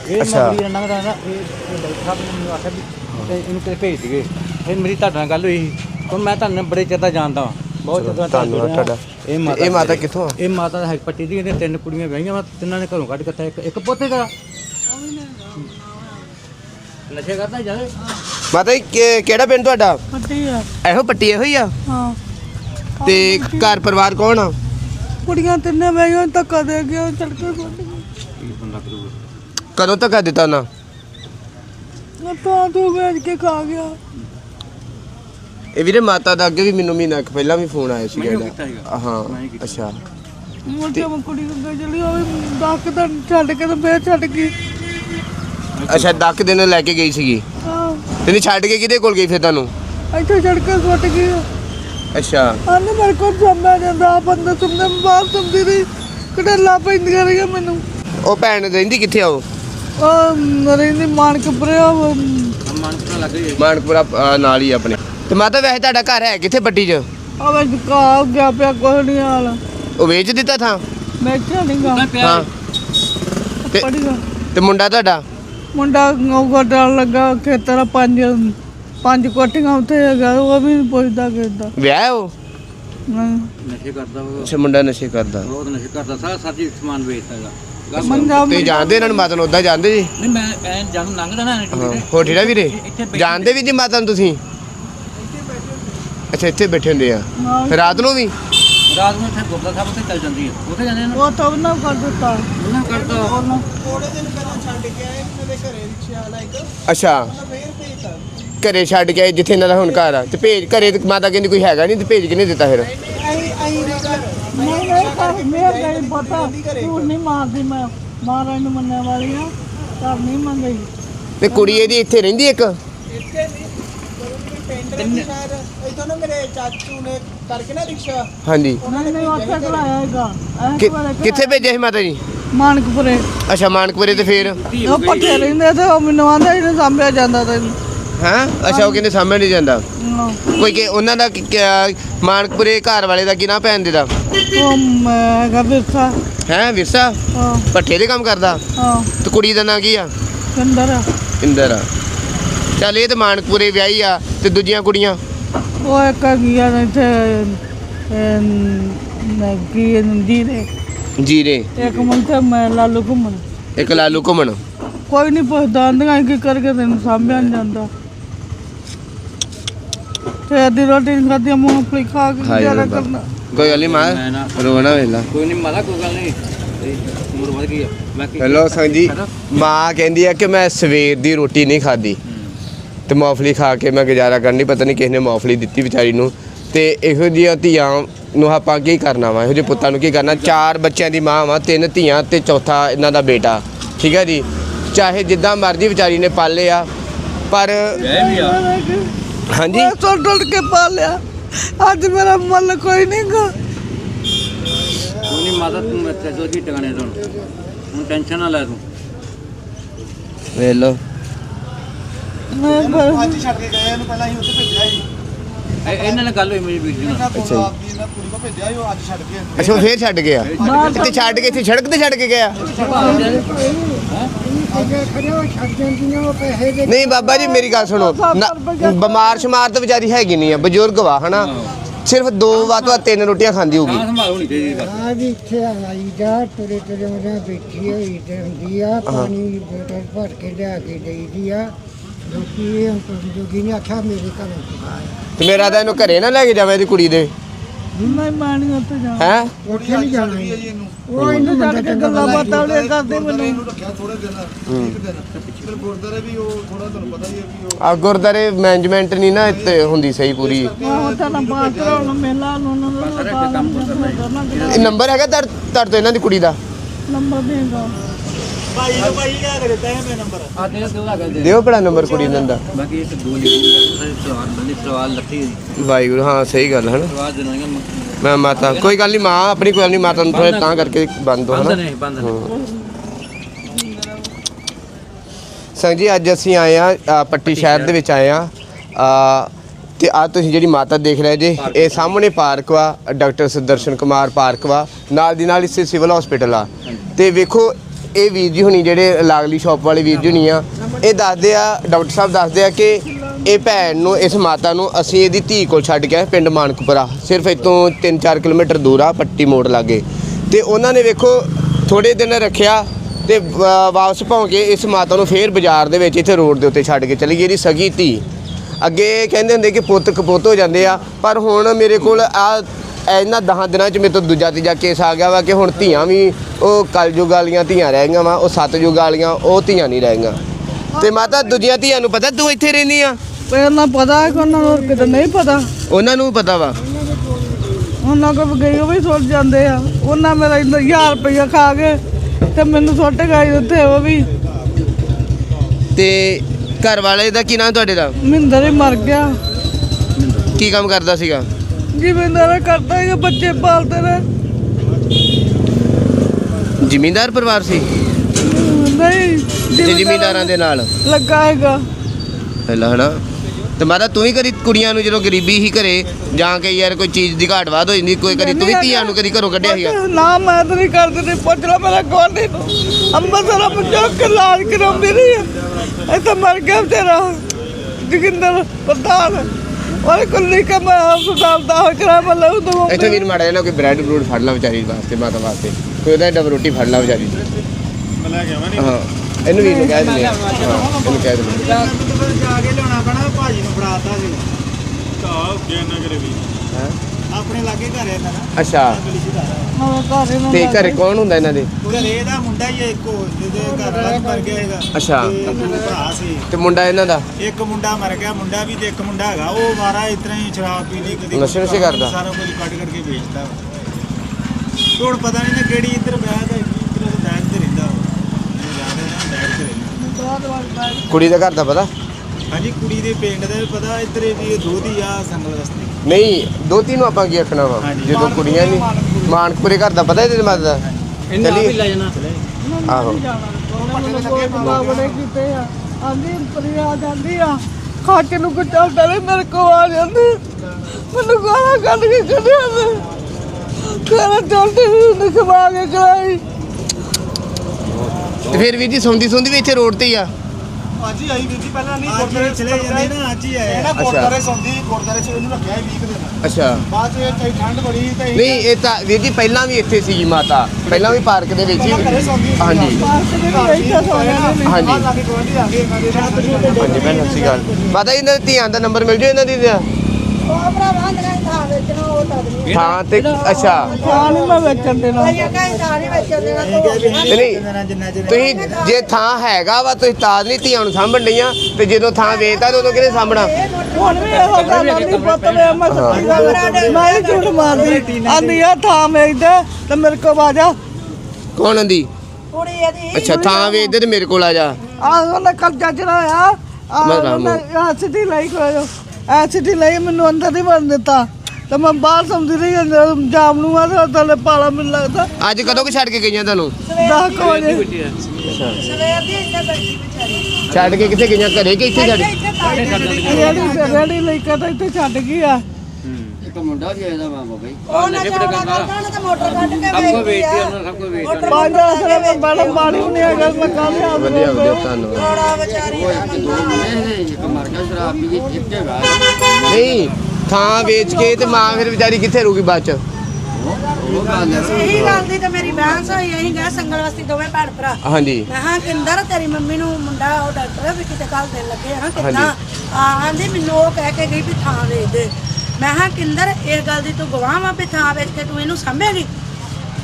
ਇਹ। ਮਗਰੀ ਲੰਘਦਾ ਨਾ ਇਹ ਡਾਕਟਰ ਨੇ ਆਖਿਆ ਵੀ ਇਹਨੂੰ ਕਿਤੇ ਭੇਜ ਦਈਏ। ਫਿਰ ਮੇਰੀ ਤੁਹਾਡੇ ਨਾਲ ਗੱਲ ਹੋਈ ਸੀ। ਮੈਂ ਤੁਹਾਨੂੰ ਬੜੇ ਚਿਰ ਦਾ ਜਾਣਦਾ ਵਾਂ। ਬਹੁਤ ਦਾ ਧੰਨਵਾਦ। ਤੁਹਾਡਾ। ਇਹ ਮਾਤਾ ਇਹ ਮਾਤਾ ਕਿੱਥੋਂ ਆ? ਇਹ ਮਾਤਾ ਦਾ ਹੈਕਪੱਟੀ ਦੀ ਇਹਦੇ ਤਿੰਨ ਕੁੜੀਆਂ ਵਿਆਹੀਆਂ ਵਾ ਤਿੰਨਾਂ ਨੇ ਘਰੋਂ ਕੱਢ ਕੇ ਇੱਕ ਇੱਕ ਪੁੱਤ ਦਾ। ਨਸ਼ੇ ਕਰਦਾ ਜਾਵੇ ਮਾਤਾ ਜੀ ਕਿ- ਕਿਹੜਾ ਪਿੰਡ ਤੁਹਾਡਾ? ਫੱਟੀ ਆ। ਇਹੋ ਪੱਟੀ ਇਹੋ ਹੀ ਆ? ਹਾਂ। ਤੇ ਘਰ ਪਰਿਵਾਰ ਕੌਣ ਆ? ਕੁੜੀਆਂ ਤਿੰਨੇ ਵਈਆਂ ਧੱਕਾ ਦੇ ਗਿਆ ਚਲ ਕੇ ਕਦੋਂ ਤੱਕ ਦਿੱਤਾ ਨਾ ਮੈਂ ਤਾਂ ਤੂੰ ਵੇਚ ਕੇ ਖਾ ਗਿਆ। ਇਹ ਵੀਰੇ ਮਾਤਾ ਦਾ ਅੱਗੇ ਵੀ ਮੈਨੂੰ ਮਹੀਨਾ ਕੁ ਪਹਿਲਾਂ ਵੀ ਫੋਨ ਆਇਆ ਸੀਗਾ ਮੈਂ ਹੀ ਇਹਦਾ। ਕੀਤਾ ਸੀਗਾ। ਹਾਂ ਮੈਂ ਹੀ ਕੀਤਾ। ਅੱਛਾ। ਮੁੜ ਕੇ ਮੈਂ ਕੁੜੀ ਨੂੰ ਚਲੀ ਉਹ ਵੀ ਡੱਕ ਤਾਂ ਛੱਡ ਕੇ ਤੇ ਫੇਰ ਛੱਡ ਗਈ। ਅੱਛਾ ਡੱਕ ਦਿਨ ਲੈ ਕੇ ਗਈ ਸੀਗੀ? ਹਾਂ। ਤੇ ਨਹੀਂ ਛੱਡ ਕੇ ਕਿਹਦੇ ਕੋਲ ਗਈ ਫਿਰ ਤੁਹਾਨੂੰ? ਇੱਥੇ ਛੱਡ ਕੇ ਸੁੱਟ ਗਈ। ਅੱਛਾ। ਆਨੇ ਮੇਰੇ ਕੋਲ ਜੰਮਿਆ ਜਾਂਦਾ ਆ ਬੰਦਾ ਤੁਮਨੇ ਬਾਪ ਤੁਮਦੀ ਰਹੀ ਕਟੇਲਾ ਪੈਂਦੀਆਂ ਰਹੀਆਂ ਮੈਨੂੰ। ਉਹ ਭੈਣ ਰਹਿੰਦੀ ਕਿੱਥੇ ਆ ਉਹ? ਉਹ ਨਰਿੰਦੀ ਲੱਗ ਗਈ। ਮਾਨਕਪੁਰਾ ਅਹ, ਨਾਲ ਹੀ ਆਪਣੇ। ਤੇ ਮਾਤਾ ਵੈਸੇ ਤੁਹਾਡਾ ਘਰ ਹੈ ਕਿੱਥੇ ਪੱਟੀ 'ਚ? ਆਵੇ ਕਾ ਗਿਆ ਪਿਆ ਕੋਈ ਨਹੀਂ ਹਾਲ। ਉਹ ਵੇਚ ਦਿੱਤਾ ਥਾਂ? ਮੈਂ ਨਹੀਂਗਾ ਮੈਂ ਪਿਆ। ਹਾਂ। ਤੇ ਮੁੰਡਾ ਤੁਹਾਡਾ? ਮੁੰਡਾ ਉਹ ਗੋਡਣ ਲੱਗਾ ਖੇਤਰ ਪੰਜ ਪੰਜ ਕੋਟੀਆਂ ਉੱਥੇ ਹੈਗਾ ਉਹ ਵੀ ਨਹੀਂ ਪੁੱਛਦਾ ਕਿਦਾਂ ਵਿਆਹ ਉਹ? ਨਸ਼ੇ ਕਰਦਾ ਵਾ ਅੱਛਾ ਮੁੰਡਾ ਨਸ਼ੇ ਕਰਦਾ। ਬਹੁਤ ਨਸ਼ੇ ਕਰਦਾ ਸਾਰਾ ਸਾਜੀ ਸਮਾਨ ਵੇਚਦਾ ਹੈਗਾ। ਗੱਲ ਮੰਗਾ ਤੁਸੀਂ ਜਾਣਦੇ ਇਹਨਾਂ ਨੂੰ ਮਾਤਾ ਨੂੰ ਉਦਾਂ ਜਾਣਦੇ ਜੀ? ਨਹੀਂ ਮੈਂ ਐਂ ਜਦ ਲੰਘਦਾ ਨਾ ਹਾਂ ਡਿਊਟੀ ਹੋ ਠੀਕ ਆ ਵੀਰੇ? ਇੱਥੇ ਬੈਠੇ ਜਾਣਦੇ ਵੀ ਜੀ ਮਾਤਾ ਨੂੰ ਤੁਸੀਂ? ਅੱਛਾ ਇੱਥੇ ਬੈਠੇ ਹੁੰਦੇ ਆ। ਰਾਤ ਨੂੰ ਵੀ? ਰਾਤ ਨੂੰ ਇੱਥੇ ਗੁਰਦਾ ਸਾਹਿਬ ਉੱਥੇ ਚੱਲ ਜਾਂਦੀ ਹੈ ਉੱਥੇ ਜਾਂਦੇ ਨੇ? ਉਹ ਤਾਂ ਉਹਨਾਂ ਕਰ ਦਿੱਤਾ। ਉਹਨਾਂ ਕਰਦਾ ਉਹਨਾਂ ਅੱਛਾ। ਘਰੇ ਛੱਡ ਕੇ ਆਏ ਜਿੱਥੇ ਇਹਨਾਂ ਦਾ ਹੁਣ ਘਰ ਆ। ਤੇ ਭੇਜ ਘਰੇ ਤੇ ਮਾਤਾ ਕਹਿੰਦੀ ਕੋਈ ਹੈਗਾ ਨਹੀਂ ਤੇ ਭੇਜ ਕੇ ਨਹੀਂ ਦਿੱਤਾ ਫਿਰ। ਨਹੀਂ ਨਹੀਂ ਕਰ ਮੈਂ ਨਹੀਂ ਪਤਾ। ਤੂੰ ਨਹੀਂ ਮਾਰਦੀ ਮੈਂ। ਮਾਰਨ ਨੂੰ ਮੰਨਣ ਵਾਲੀ ਆ। ਕਰ ਨਹੀਂ ਮੰਗਈ ਤੇ ਕੁੜੀ ਇਹਦੀ ਇੱਥੇ ਰਹਿੰਦੀ ਇੱਕ? ਇਥੋਂ ਨਾ ਮੇਰੇ ਚਾਚੂ ਨੇ ਕਰਕੇ ਨਾ ਰਿਕਸ਼ਾ। ਹਾਂਜੀ। ਨਹੀਂ ਨਹੀਂ ਉੱਥੇ ਕਰਾਇਆ ਹੈਗਾ। ਐ ਕਿ- ਕਿੱਥੇ ਭੇਜਿਆ ਸੀ ਮਾਤਾ ਜੀ? ਮਾਨਕਪੁਰੇ। ਅੱਛਾ ਮਾਨਕਪੁਰੇ ਤੇ ਫਿਰ? ਉਹ ਪੱਠੇ ਰਹਿੰਦੇ ਤੇ ਉਹ ਮੈਨੂੰ ਆਂਦਾ ਇਹਨੂੰ ਸਾਂਭਿਆ ਜਾਂਦਾ ਤੈਨੂੰ ਹਾਂ? ਅੱਛਾ ਉਹ ਕਹਿੰਦੇ ਸਾਹਮਣੇ ਨਹੀਂ ਜਾਂਦਾ। ਕੋਈ ਕਿ ਉਹਨਾਂ ਦਾ ਕੀ- ਕਿਆ- ਮਾਨਕਪੁਰੇ ਘਰ ਵਾਲੇ ਦਾ ਕੀ ਨਾਂ ਭੈਣ ਦੇ ਦਾ? ਉਹ ਮੈਂ ਗਬਿਰਸਾ ਹੈ ਵਿਰਸਾ? ਹਾਂ। ਪੱਠੇ ਦੇ ਕੰਮ ਕਰਦਾ? ਹਾਂ। ਤੇ ਕੁੜੀ ਦਾ ਨਾਂ ਕੀ ਆ? ਕੰਦਰ ਇੰਦਰ ਆ। ਚੱਲ ਇਹ ਤੇ ਮਾਨਕਪੁਰੇ ਵਿਆਹੀ ਆ ਤੇ ਦੂਜੀਆਂ ਕੁੜੀਆਂ? ਉਹ ਇੱਕ ਗਿਆ ਇੱਥੇ ਨਾ ਕੀ ਨੰਦੀ ਦੇ ਜੀਰੇ। ਇੱਕ ਮੁੰਡੇ ਮੈਂ ਲਾਲੂ ਘੁੰਮਣ। ਇੱਕ ਲਾਲੂ ਘੁੰਮਣ। ਕੋਈ ਨਹੀਂ ਪੁੱਛਦਾ ਆਂਦੀਆਂ ਕੀ ਕਰਕੇ ਤੈਨੂੰ ਸਾਂਭਿਆ ਨਹੀਂ ਜਾਂਦਾ। ਤੇ ਅੱਧੀ ਰੋਟੀ ਨਹੀਂ ਖਾਦੀ ਮੂੰਗਫਲੀ ਖਾ ਕੇ ਹਾਏ ਗੁਜ਼ਾਰਾ ਰੱਬਾ। ਕਰਨਾ। ਕੋਈ ਗੱਲ ਨਹੀਂ ਨਾ ਰੋਣਾ ਵੇਲਾ। ਕੋਈ ਨਹੀਂ ਮਾਲਾ ਕੋਈ ਗੱਲ ਨਹੀਂ ਇਹ ਉਮਰ ਵਧ ਗਈ ਆ। ਮੈਂ ਕੀ ਹੈਲੋ ਸੰਜੀ ਮਾਂ ਕਹਿੰਦੀ ਆ ਕਿ ਮੈਂ ਸਵੇਰ ਦੀ ਰੋਟੀ ਨਹੀਂ ਖਾਦੀ ਤੇ ਮੌਫਲੀ ਖਾ ਕੇ ਮੈਂ ਗੁਜ਼ਾਰਾ ਕਰਨੀ ਪਤਾ ਨਹੀਂ ਕਿਸ ਨੇ ਮੌਫਲੀ ਦਿੱਤੀ ਵਿਚਾਰੀ ਨੂੰ। ਤੇ ਇਹੋ ਜਿਹੀਆਂ ਧੀਆਂ ਨੂੰ ਆਪਾਂ ਕੀ ਕਰਨਾ ਵਾ? ਇਹੋ ਜਿਹੇ ਪੁੱਤਾਂ ਨੂੰ ਕੀ ਕਰਨਾ? ਚਾਰ ਬੱਚਿਆਂ ਦੀ ਮਾਂ ਵਾ ਤਿੰਨ ਧੀਆਂ ਤੇ ਚੌਥਾ ਇਹਨਾਂ ਦਾ ਬੇਟਾ। ਠੀਕ ਹੈ ਜੀ? ਚਾਹੇ ਜਿੱਦਾਂ ਮਰਜ਼ੀ ਵਿਚਾਰੀ ਨੇ ਪਾਲੇ ਆ ਪਰ ਹਾਂਜੀ? ਟੁੱਟ ਟੁੱਟ ਕੇ ਪਾਲਿਆ। ਅੱਜ ਮੇਰਾ ਮਨ ਕੋਈ ਨਹੀਂ ਗਾ। ਕੋਈ ਨਹੀਂ ਮਾਤਾ ਤੂੰ ਮੈਂ ਤੇ ਕੀ ਟਿਕਾਣੇ ਤੋਂ। ਹੁਣ ਟੈਨਸ਼ਨ ਨਾ ਲੈ ਤੂੰ। ਵੇਖ ਮੈਂ ਫਿਰ- ਅੱਜ ਛੱਡ ਕੇ ਗਏ ਇਹਨੂੰ ਪਹਿਲਾਂ ਹੀ ਉੱਥੇ ਭੇਜਿਆ ਸੀ। ਇਹ- ਇਹਨਾਂ ਨਾਲ ਗੱਲ ਹੋਈ ਮੇਰੀ ਵੀਡੀਓ ਨਾਲ। ਅੱਛਾ ਆਪ ਦੀ ਨਾ ਕੁੜੀ ਕੋ ਭੇਜਿਆ ਸੀ, ਉਹ ਅੱਜ ਛੱਡ ਕੇ ਆਏ। ਅੱਛਾ ਉਹ ਫੇਰ ਛੱਡ ਗਿਆ? ਤੇ ਛੱਡ ਕੇ ਇੱਥੇ ਸੜਕ ਤੇ ਛੱਡ ਕੇ ਗਿਆ? ਨਹੀਂ ਬਾਬਾ ਜੀ ਮੇਰੀ ਗੱਲ ਸੁਣੋ। ਨਾ- ਬਿਮਾਰ ਸ਼ਮਾਰ ਤਾਂ ਵਿਚਾਰੀ ਹੈਗੀ ਨਹੀਂ ਆ ਬਜ਼ੁਰਗ ਵਾ ਹਨਾ? ਸਿਰਫ ਦੋ ਵੱਧ ਤੋਂ ਵੱਧ ਤਿੰਨ ਰੋਟੀਆਂ ਖਾਂਦੀ ਹੋਊਗੀ। ਹਾਂ ਸੰਭਾਲ ਹੋਣੀ ਚਾਹੀਦੀ ਗੱਲ। ਆ ਵੀ ਇੱਥੇ ਆਈ ਜਾ ਤੁਰੇ ਤੁਰੇ ਉਹਨਾਂ ਬੈਠੀ ਹੋਈ ਤੇ ਹੁੰਦੀ ਆ ਪਾਣੀ ਦੀ ਬੋਤਲ ਭਰ ਕੇ ਲਿਆ ਕੇ ਦੇਈਦੀ ਆ। ਲੋਕੀ ਇਹ ਅੰਕਲ ਜੋਗੀ ਨੇ ਆਖਿਆ ਮੇਰੇ ਘਰੋਂ ਚੁਕਾ ਤੇ ਮੇਰਾ ਤਾਂ ਇਹਨੂੰ ਘਰੇ ਨਾ ਲੈ ਕੇ ਜਾਵੇਂ ਇਹਦੀ ਕੁੜੀ ਦੇ। ਨਹੀਂ ਮਾਣੀ ਉੱਤੇ ਜਾ ਹੈ? ਉੱਥੇ ਨਹੀਂ ਜਾਣਾ ਇਹਨੂੰ। ਉਹ ਇਹਨੂੰ ਚੜ ਬੰਦਾ ਕੇ ਗੱਲਾਂ ਬਾਤਾਂ ਉਹਨੇ ਕਰਦੇ ਗੁਰਦੁਆਰੇ ਮੈਨੂੰ। ਇਹਨੂੰ ਰੱਖਿਆ ਥੋੜੇ ਦਿਨ ਇੱਕ ਦਿਨ। ਫਿਰ ਗੁਰਦੁਆਰੇ ਵੀ ਉਹ ਥੋੜਾ ਤੁਹਾਨੂੰ ਪਤਾ ਹੀ ਹੈ ਵੀ ਉਹ ਆ ਗੁਰਦਾਰੇ ਮੈਨੇਜਮੈਂਟ ਨਹੀਂ ਨਾ ਇੱਥੇ ਹੁੰਦੀ ਸਹੀ ਪੂਰੀ। ਆਹੋ ਤਾਂ ਨਾ ਬਾਤ ਕਰਾਉਣ ਮੇਲਾ ਨੂੰ ਉਹਨਾਂ ਨੂੰ ਕਰਨਾ ਇਹ ਨੰਬਰ ਹੈਗਾ ਤੜ ਤੜ ਤੋਂ ਇਹਨਾਂ ਦੀ ਕੁੜੀ ਦਾ? ਨੰਬਰ ਦੇਗਾ। ਭਾਈ ਨੂੰ ਭਾਈ ਲਿਆ ਕੇ ਦਿੱਤਾ ਹੈ ਮੇਰਾ ਨੰਬਰ। ਆ ਦੇ ਦਿਓ ਲੱਗਾ ਦੇ ਦਿਓ ਬੜਾ ਨੰਬਰ ਕੁੜੀ ਦਾ। ਬਾਕੀ ਇਹ ਦੋ ਜਿਹੜੇ ਸਵਾਲ ਬੰਦੇ ਸਵਾਲ ਲੱਥੀ ਵਾਹਿਗੁਰੂ ਹਾਂ ਸਹੀ ਗੱਲ ਹੈ ਨਾ ਸਵਾਲ ਮੈਂ ਮਾਤਾ ਕੋਈ ਗੱਲ ਨਹੀਂ ਮਾਂ ਆਪਣੀ ਕੋਈ ਗੱਲ ਨਹੀਂ ਮਾਤਾ ਨੂੰ ਥੋੜੇ ਤਾਂ ਕਰਕੇ ਬੰਦ ਹੋ ਬੰਦ ਹਨਾ ਨੇ ਬੰਦ ਨੇ। ਸੰਗ ਜੀ ਅੱਜ ਅਸੀਂ ਆਏ ਆ ਪੱਟੀ ਸ਼ਹਿਰ ਦੇ ਵਿੱਚ ਆਏ ਆ। ਤੇ ਆ ਤੁਸੀਂ ਜਿਹੜੀ ਮਾਤਾ ਦੇਖ ਰਹੇ ਜੇ ਇਹ ਸਾਹਮਣੇ ਪਾਰਕ ਵਾ ਡਾਕਟਰ ਸੁਦਰਸ਼ਨ ਕੁਮਾਰ ਪਾਰਕ ਵਾ ਨਾਲ ਦੀ ਨਾਲ ਇਸੇ ਸਿਵਲ ਹਸਪੀਟਲ ਆ। ਤੇ ਵੇਖੋ ਇਹ ਵੀਰ ਜੀ ਹੁਣੀ ਜਿਹੜੇ ਲਾਗਲੀ ਸ਼ਾਪ ਵਾਲੇ ਵੀਰ ਜੀ ਹੁਣੀ ਆ, ਇਹ ਦੱਸਦੇ ਆ, ਡਾਕਟਰ ਸਾਹਿਬ ਦੱਸਦੇ ਆ ਕਿ ਇਹ ਭੈਣ ਨੂੰ, ਇਸ ਮਾਤਾ ਨੂੰ ਅਸੀਂ ਇਹਦੀ ਧੀ ਕੋਲ ਛੱਡ ਕੇ ਆਏ ਪਿੰਡ ਮਾਨਕਪੁਰਾ। ਸਿਰਫ ਇੱਥੋਂ 3-4 ਕਿਲੋਮੀਟਰ ਦੂਰ ਆ, ਪੱਟੀ ਮੋੜ ਲਾਗੇ। ਤੇ ਉਹਨਾਂ ਨੇ ਵੇਖੋ ਥੋੜੇ ਦਿਨ ਰੱਖਿਆ ਤੇ ਵਾਪਸ ਭੌਂ ਕੇ ਇਸ ਮਾਤਾ ਨੂੰ ਫੇਰ ਬਾਜ਼ਾਰ ਦੇ ਵਿੱਚ ਇੱਥੇ ਰੋਡ ਦੇ ਉੱਤੇ ਛੱਡ ਕੇ ਚਲੀ ਗਈ ਇਹਦੀ ਸਗੀ ਧੀ। ਅੱਗੇ ਕਹਿੰਦੇ ਹੁੰਦੇ ਕਿ ਪੁੱਤ ਕਪੁੱਤ ਹੋ ਜਾਂਦੇ ਆ, ਪਰ ਹੁਣ ਮੇਰੇ ਕੋਲ ਆ ਇਹਨਾਂ 10 ਦਿਨਾਂ ਚ ਮੇਰੇ ਤੋਂ ਦੂਜਾ ਤੀਜਾ ਕੇਸ ਆ ਗਿਆ ਵਾ ਕਿ ਹੁਣ ਧੀਆਂ ਵੀ ਉਹ ਕਲਯੁਗ ਵਾਲੀਆਂ ਧੀਆਂ ਰਹਿ ਗਈਆਂ ਵਾ ਉਹ ਸਤਯੁਗ ਵਾਲੀਆਂ ਉਹ ਧੀਆਂ ਨਹੀਂ ਰਹਿ ਗਈਆਂ। ਤੇ ਮਾਤਾ ਦੂਜੀਆਂ ਧੀਆਂ ਨੂੰ ਪਤਾ ਤੂੰ ਇੱਥੇ ਰਹਿੰਦੀ ਆ? ਪਹਿਲਾਂ ਪਤਾ ਹੈ ਕਿ ਉਹਨਾਂ ਨੂੰ ਕਿਤੇ ਨਹੀਂ ਪਤਾ। ਉਹਨਾਂ ਨੂੰ ਪਤਾ ਵਾ। ਉਹਨਾਂ ਕੋਲ ਗਈ ਉਹ ਵੀ ਸੁੱਟ ਜਾਂਦੇ ਆ। ਉਹਨਾਂ ਮੇਰਾ 1000 ਰੁਪਇਆ ਖਾ ਕੇ ਤੇ ਮੈਨੂੰ ਸੁੱਟ ਗਏ ਉੱਥੇ ਉਹ ਵੀ। ਤੇ ਘਰ ਵਾਲੇ ਦਾ ਕੀ ਨਾਮ ਤੁਹਾਡੇ ਦਾ? ਮਿੰਦਰ ਹੀ ਮਰ ਗਿਆ। ਕੀ ਕੰਮ ਕਰਦਾ ਸੀਗਾ? ਜਿਵੇਂ ਕਰਦਾ ਹੈਗਾ ਬੱਚੇ ਪਾਲਦੇ ਨੇ। ਜ਼ਿਮੀਂਦਾਰ ਪਰਿਵਾਰ ਸੀ? ਨਹੀਂ ਤੇ ਜ਼ਿਮੀਂਦਾਰਾਂ ਦੇ ਨਾਲ? ਲੱਗਾ ਹੈਗਾ। ਪਹਿਲਾਂ ਹਨਾ? ਤੇ ਮਾਤਾ ਤੂੰ ਵੀ ਕਦੀ ਕੁੜੀਆਂ ਨੂੰ ਜਦੋਂ ਗਰੀਬੀ ਹੀ ਘਰੇ ਜਾਂ ਕੇ ਯਾਰ ਕੋਈ ਚੀਜ਼ ਦੀ ਘਾਟ ਵਾਧ ਹੋ ਜਾਂਦੀ ਕੋਈ ਕਦੀ ਤੂੰ ਵੀ ਧੀਆਂ ਨੂੰ ਕਦੀ ਘਰੋਂ ਕੱਢਿਆ ਸੀਗਾ? ਨਾ ਮੈਂ ਤਾਂ ਨਹੀਂ ਕਰਦੀ ਨਹੀਂ ਪੁੱਛ ਲਾ ਮੇਰਾ ਗਵਾਂਢੀ ਨੂੰ। ਅੰਮ੍ਰਿਤਸਰ ਮੁੰਡਾ ਕੇ ਕਰਾਉਂਦੀ ਰਹੀ ਹੈ। ਇਹ ਤਾਂ ਮਰ ਗਿਆ ਤੇਰਾ ਜਗਿੰਦਰ ਪ੍ਰਧਾਨ। ਉਹ ਕੁੱਲੀ ਕੇ ਮੈਂ ਹਸਪਤਾਲ ਦਾ ਕਰਾ ਮੈਂ ਲਉ ਦਵਾਂ ਇੱਥੇ ਵੀਰ ਮਾੜਾ ਜਿਹਾ ਨਾ ਕੋਈ ਬ੍ਰੈਡ ਬਰੂਡ ਫੜ ਲਾ ਵਿਚਾਰੀ ਵਾਸਤੇ ਮਾਤਾ ਵਾਸਤੇ ਕੋਈ ਉਹਦਾ ਡਬ ਰੋਟੀ ਫੜ ਲਾ ਵਿਚਾਰੀ ਦੀ। ਮੈਂ ਲੈ ਕੇ ਆਵਾਂ ਹਾਂ ਇਹਨੂੰ ਵੀਰ ਨੂੰ ਕਹਿ ਦਿੰਦੇ ਹਾਂ ਇਹਨੂੰ ਕਹਿ ਦਿੰਦੇ ਆ। ਜਾ ਕੇ ਲਿਆਉਣਾ ਪੈਣਾ ਭਾਜੀ ਨੂੰ ਫੜਾਤਾ ਸੀ ਤਾਂ ਗਿਆ ਨਾ ਕਰੇ ਵੀ ਹੈਂ? ਆਪਣੇ ਲਾਗੇ ਘਰ ਹੈ ਨਾ ਅੱਛਾ। ਗਲੀ ਚ ਘਰ ਆ। ਹਾਂ ਘਰ ਇਹਨਾਂ ਤੇ ਦਾ ਘਰੇ ਕੌਣ ਹੁੰਦਾ ਇਹਨਾਂ ਦੇ? ਘਰੇ ਇਹਦਾ ਮੁੰਡਾ ਹੀ ਹੈ ਇੱਕੋ ਜਿਹਦੇ ਘਰ ਵਾਲਾ ਵੀ ਮਰ ਗਿਆ ਹੈਗਾ। ਅੱਛਾ। ਤੇ ਦੋ ਭਰਾ ਸੀ। ਤੇ ਮੁੰਡਾ ਇਹਨਾਂ ਦਾ? ਇੱਕ ਮੁੰਡਾ ਮਰ ਗਿਆ ਮੁੰਡਾ ਵੀ ਤੇ ਇੱਕ ਮੁੰਡਾ ਹੈਗਾ। ਉਹ ਮਾਰਾ ਇਤਨਾ ਹੀ ਸ਼ਰਾਬ ਪੀ ਲਈ ਕਦੀ ਨਸ਼ੇ ਨੁਸ਼ੇ ਕਰਦਾ? ਸਾਰਾ ਕੁਝ ਕੱਢ ਕੱਢ ਕੇ ਵੇਚਦਾ ਵਾ। ਤੇ ਹੁਣ ਪਤਾ ਨਹੀਂ ਨਾ ਕਿਹੜੀ ਇੱਧਰ ਵਿਆਹ ਦਾ ਇੱਧਰ ਉਹ ਬੈਗ ਤੇ ਰਹਿੰਦਾ ਉਹ ਮੈਨੂੰ ਯਾਦ ਹੈ ਨਾ ਬੈਗ ਤੇ ਰਹਿੰਦਾ। ਬਾਅਦ ਵਾਲੀ ਕੁੜੀ ਦਾ ਘਰ ਦਾ ਪਤਾ? ਹਾਂਜੀ ਕੁੜੀ ਦੇ ਪਿੰਡ ਦਾ ਵੀ ਪਤਾ ਇੱਧਰ ਇਹਦੀ ਦੋਦੀ ਆ ਸੰਗਲ ਰਸਤੇ ਨਹੀਂ ਦੋਤੀ ਨੂੰ ਆਪਾਂ ਕੀ ਆਖਣਾ ਵਾ। ਜਦੋਂ ਕੁੜੀਆਂ ਨਹੀਂ ਮਾਨਕਪੁਰੇ। ਘਰ ਦਾ ਪਤਾ ਇਹਦੇ ਮਾਤਾ ਦਾ ਇਹਨੂੰ ਚੱਲੀਏ। ਲੈ ਜਾਣਾ ਆਹੋ ਬੜੇ ਕੀਤੇ ਆ ਆਂਦੀ ਪ੍ਰਿਆ ਜਾਂਦੀ ਆ ਖਾਕੇ ਨੂੰ ਕੋ ਚੱਲਦਾ ਰਹੇ ਮੇਰੇ ਕੋ ਆ ਜਾਂਦੀ ਮੈਨੂੰ ਗਾਲਾਂ ਕੱਢ ਕੇ ਕੱਢਿਆ ਨੇ ਤੇਰਾ ਚਲਦੀ ਨੂੰ ਖਵਾ ਕੇ ਕਰਾਈ ਤੇ ਫਿਰ ਵੀਰ ਜੀ ਸੌਂਦੀ ਸੌਂਦੀ ਵੀ ਇੱਥੇ ਰੋਡ ਤੇ ਹੀ ਆ? ਅੱਜ ਹੀ ਆਈ ਵੀਰ ਜੀ ਪਹਿਲਾਂ ਨਹੀਂ ਗੁਰਦਾਰੇ ਚਲੇ ਜਾਂਦੇ ਨਾ ਅੱਜ ਹੀ ਆਏ। ਨਾ। ਗੁਰਦਾਰੇ ਸੌਂਦੀ ਗੁਰਦਾਰੇ ਚ ਇਹਨੂੰ ਰੱਖਿਆ 20 ਦਿਨ ਅੱਛਾ। ਬਾਅਦ ਚ ਇਹ ਠੰਡ ਬੜੀ ਤੇ ਨਹੀਂ ਇਹ ਤਾਂ ਵੀਰ ਜੀ ਪਹਿਲਾਂ ਵੀ ਇੱਥੇ ਸੀਗੀ ਮਾਤਾ। ਪਹਿਲਾਂ ਵੀ ਪਾਰਕ ਦੇ ਵਿੱਚ ਹੀ। ਸੀ। ਹਾਂਜੀ। ਇੱਥੇ ਸੌ। ਹਾਂਜੀ। ਹਾਂਜੀ ਭੈਣ ਸਤਿ ਸ਼੍ਰੀ ਅਕਾਲ। ਮਾਤਾ ਜੀ ਇਹਨਾਂ ਦੀ ਧੀਆਂ ਦਾ ਨੰਬਰ ਮਿਲ ਜੂ ਇਹਨਾਂ ਦੀ ਦਾ? ਉਹ ਭਰਾਵਾ ਅੰਦਰ ਥਾਂ ਵੇਚਣਾ ਉਹ ਤਾਂ ਨਹੀਂ ਹਾਂ। ਤੇ ਅੱਛਾ। ਚਾਹ ਨਹੀਂ ਮੈਂ ਵੇਚਣ ਦੇਣਾ। ਕਹਿੰਦਾ ਥਾਂ ਨਹੀਂ ਵੇਚਣ ਦੇਣਾ ਤੇ ਨਹੀਂ ਤੁਸੀਂ ਜੇ ਥਾਂ ਹੈਗਾ ਵਾ ਤੁਸੀਂ ਤਾਜ ਨਹੀਂ ਧੀਆਂ ਨੂੰ ਸਾਂਭਣ ਡਈਆਂ ਤੇ ਜਦੋਂ ਥਾਂ ਵੇਚਦਾ ਤੇ ਉਦੋਂ ਕਿਹਨੇ ਸਾਂਭਣਾ? ਹੁਣ ਵੀ ਇਹੋ ਗੱਲ ਨਹੀਂ ਪਤਾ ਵੇ ਮੈਂ ਸੱਚੀ ਗੱਲ ਮੈਂ ਹੀ ਝੂਠ ਮਾਰਦੀ ਆਂਦੀ ਆ ਥਾਂ ਵੇਚਦਾ ਤੇ ਮੇਰੇ ਕੋ ਆ ਜਾ। ਕੌਣ ਆਂਦੀ? ਕੁੜੀ ਇਹਦੀ ਅੱਛਾ ਥਾਂ ਵੇਚਦੇ ਤੇ ਮੇਰੇ ਕੋਲ ਆ ਜਾ। ਆ ਉਹਨੇ ਕਬਜ਼ਾ ਚਲਾਇਆ ਆ ਮੈਂ ਰਾਮ ਉਹਨੇ ਆ ਸਿੱਧੀ ਲਈ ਕੋਇਓ ਸਿੱਧੀ ਲਈ ਮੈਨੂੰ ਅੰਦਰ ਨਹੀਂ ਵੜਨ ਦਿੱਤਾ। ਤੇ ਮੈਂ ਬਾਹਰ ਸਮਝਦੀ ਰਹੀ ਅੰਦਰ ਜਾਮ ਨੂੰ ਆ ਤੇ ਥੱਲੇ ਪਾਲਾ ਮੈਨੂੰ ਲੱਗਦਾ। ਅੱਜ ਕਦੋਂ ਕਿ ਛੱਡ ਕੇ ਗਈਆਂ ਤੁਹਾਨੂੰ? 10 ਕੁ ਵਜੇ ਛੱਡ ਕੇ ਕਿੱਥੇ ਗਈਆਂ? ਘਰੇ ਕਿ ਇੱਥੇ ਛੱਡ ਰੇੜੀ ਤੇ ਰੇੜੀ ਲਈ ਕੇ ਤੇ ਇੱਥੇ ਛੱਡ ਗਈ ਆ। ਉਹ ਨਸ਼ੇ ਕਰਦਾ ਸਭ ਕੋ ਵੇਚਦੀ ਉਹਨਾਂ ਸਭ ਕੋ ਵੇਚਦੀ ਪੰਜ ਅਸਰੇ ਮੈਂ ਬੜਾ ਮਾੜੀ ਵੀ ਨਹੀਂ ਹੈਗਾ ਮੈਂ ਕੱਲ ਆ ਵਧੀਆ ਵਧੀਆ ਧੰਨਵਾਦ। ਨਹੀਂ ਥਾਂ ਵੇਚ ਕੇ ਤੇ ਮਾਂ ਫਿਰ ਵਿਚਾਰੀ ਕਿੱਥੇ ਰਹੂਗੀ ਬਾਅਦ ਚ? ਇਹੀ ਗੱਲ ਦੀ ਤੇ ਮੇਰੀ ਬਹਿਸ ਹੋਈ ਅਸੀਂ ਗਏ ਸੰਗਲ ਵਸਤੀ ਦੋਵੇਂ ਭੈਣ ਭਰਾ। ਹਾਂਜੀ। ਮੈਂ ਹਾਂ ਕਿੰਦਰ ਤੇਰੀ ਮੰਮੀ ਨੂੰ ਮੁੰਡਾ ਉਹ ਡਾਕਟਰ ਆ ਵੀ ਕਿਤੇ ਕੱਲ ਦੇਣ ਲੱਗੇ ਹਾਂ ਕਿੰਨਾ ਆਂਦੀ ਮੈਨੂੰ ਉਹ ਕਹਿ ਕੇ ਗਈ ਵੀ ਥਾਂ ਵੇਚ ਦੇ। ਮੈਂ ਹਾਂ ਕਿੰਦਰ ਇਹ ਗੱਲ ਦੀ ਤੂੰ ਗਵਾਹ ਵਾ ਵੀ ਥਾਂ ਵੇਚ ਕੇ ਤੂੰ ਇਹਨੂੰ ਸਾਂਭੇਗੀ?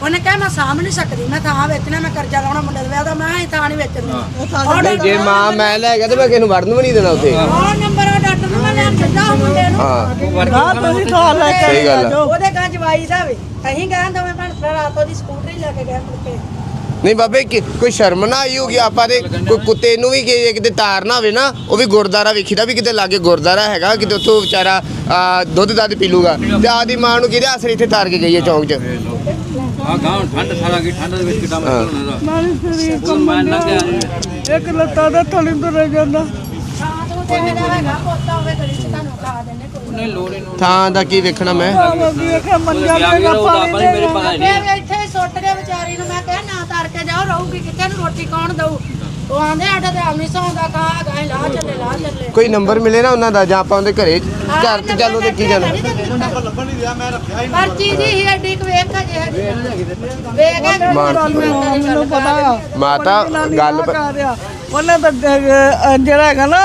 ਉਹਨੇ ਕਿਹਾ ਮੈਂ ਸਾਂਭ ਨਹੀਂ ਸਕਦੀ ਮੈਂ ਥਾਂ ਵੇਚਣਾ ਮੈਂ ਕਰਜ਼ਾ ਲਾਉਣਾ ਮੁੰਡੇ ਦੇ ਵਿਆਹ ਦਾ ਮੈਂ ਕਿਹਾ ਇਹ ਥਾਂ ਨਹੀਂ ਵੇਚਣ। ਜੇ ਮਾਂ ਮੈਂ ਲੈ ਗਿਆ ਤੇ ਮੈਂ ਕਿਸ ਨੂੰ ਵੜਨ ਵੀ ਨਹੀਂ ਦੇਣਾ ਉੱਥੇ। ਉਹ ਨੰਬਰ ਉਹ ਡਾਕਟਰ ਨੂੰ ਮੈਂ ਲੈਣ ਦਿੱਤਾ ਉਹ ਮੁੰਡੇ ਨੂੰ। ਹਾਂ। ਤੁਸੀਂ ਥਾਂ ਲੈ ਕੇ ਸਹੀ ਗੱਲ ਆ। ਉਹਦੇ ਗਾਂ ਜਵਾਈ ਦਾ ਵੇ। ਅਸੀਂ ਗਏ ਦੋਵੇਂ ਭੈਣ ਭਰਾ ਰਾਤ ਉਹਦੀ ਸਕੂਟਰੀ ਲੈ ਕੇ ਗਏ ਕੇ। ਨਹੀਂ ਬਾਬੇ ਕਿ ਕੋਈ ਸ਼ਰਮ ਨਾ ਆਈ ਹੋਗੀ ਆਪਾਂ ਦੇ ਕੋਈ ਕੁੱਤੇ ਨੂੰ ਵੀ ਕਿ ਕਿਤੇ ਤਾਰ ਨਾ ਹੋਵੇ ਨਾ ਉਹ ਵੀ ਗੁਰਦਾਰਾ ਵੇਖੀਦਾ ਵੀ ਕਿਤੇ ਲਾਗੇ ਗੁਰਦਾਰਾ ਹੈਗਾ ਕਿਤੇ ਉੱਥੋਂ ਵਿਚਾਰਾ ਦੁੱਧ ਦੱਧ ਪੀ ਲੂਗਾ। ਤੇ ਆਦੀ ਮਾਂ ਨੂੰ ਕਿਹਦੇ ਆਸਰੇ ਇੱਥੇ ਤਾਰ ਕੇ ਗਈ ਹੈ ਚੌਂਕ 'ਚ? ਆ ਗਾਂ ਠੰਡ ਸਾਰਾ ਕੀ ਠੰਡ ਦੇ ਵਿੱਚ ਕਿੱਦਾਂ ਹਾਂ। ਮੁਸ਼ਕਲ ਹੁੰਦਾ ਮਾਰੀ ਸਰੀ ਉਹ ਮੈਂ ਲੰਘਿਆ ਇੱਕ ਲੱਤਾਂ ਦਾ ਥਲੀ ਤੋਂ ਰਹਿ ਜਾਂਦਾ। ਥਾਂ ਦਾ ਕੀ ਵੇਖਣਾ ਮੈਂ? ਵੇਖਿਆ ਮੰਜਾ ਗਿਆ ਮੇਰੇ ਪਤਾ ਨਹੀਂ। ਇੱਥੇ ਸੁੱਟ ਕੇ ਵਿਚਾਰੀ ਨੂੰ ਮੈਂ ਕਿਹਾ ਨਾ ਕੇ ਜਾਓ ਰਹੂਗੀ ਕਿੱਥੇ ਨੂੰ ਰੋਟੀ ਕੌਣ ਦਊ? ਉਹ ਆਂਦੇ ਸਾਡਾ ਤੇ ਆਮੀ ਸੌਂਦਾ ਕਾ ਗਾਇ ਲਾ ਚੱਲੇ ਲਾ ਚੱਲੇ। ਕੋਈ ਨੰਬਰ ਮਿਲੇ ਨਾ ਉਹਨਾਂ ਦਾ ਜਾਂ ਆਪਾਂ ਉਹਦੇ ਘਰੇ ਘਰ ਤੇ ਚੱਲ ਉਹਦੇ ਕੀ ਜਾਣਾ? ਲੱਭਣ ਨਹੀਂ ਰਿਹਾ ਮੈਂ ਰੱਖਿਆ ਹੀ ਪਰਚੀ ਜੀ ਹੀ ਐਡੀ ਕੁ ਵੇਖ ਜੇ ਵੇਖ ਕੇ ਮਾਨ- ਮੈਨੂੰ ਪਤਾ। ਆ ਮਾਤਾ ਗੱਲ। ਉਹਨੇ ਤਾਂ ਅਹ, ਜਿਹੜਾ ਹੈਗਾ ਨਾ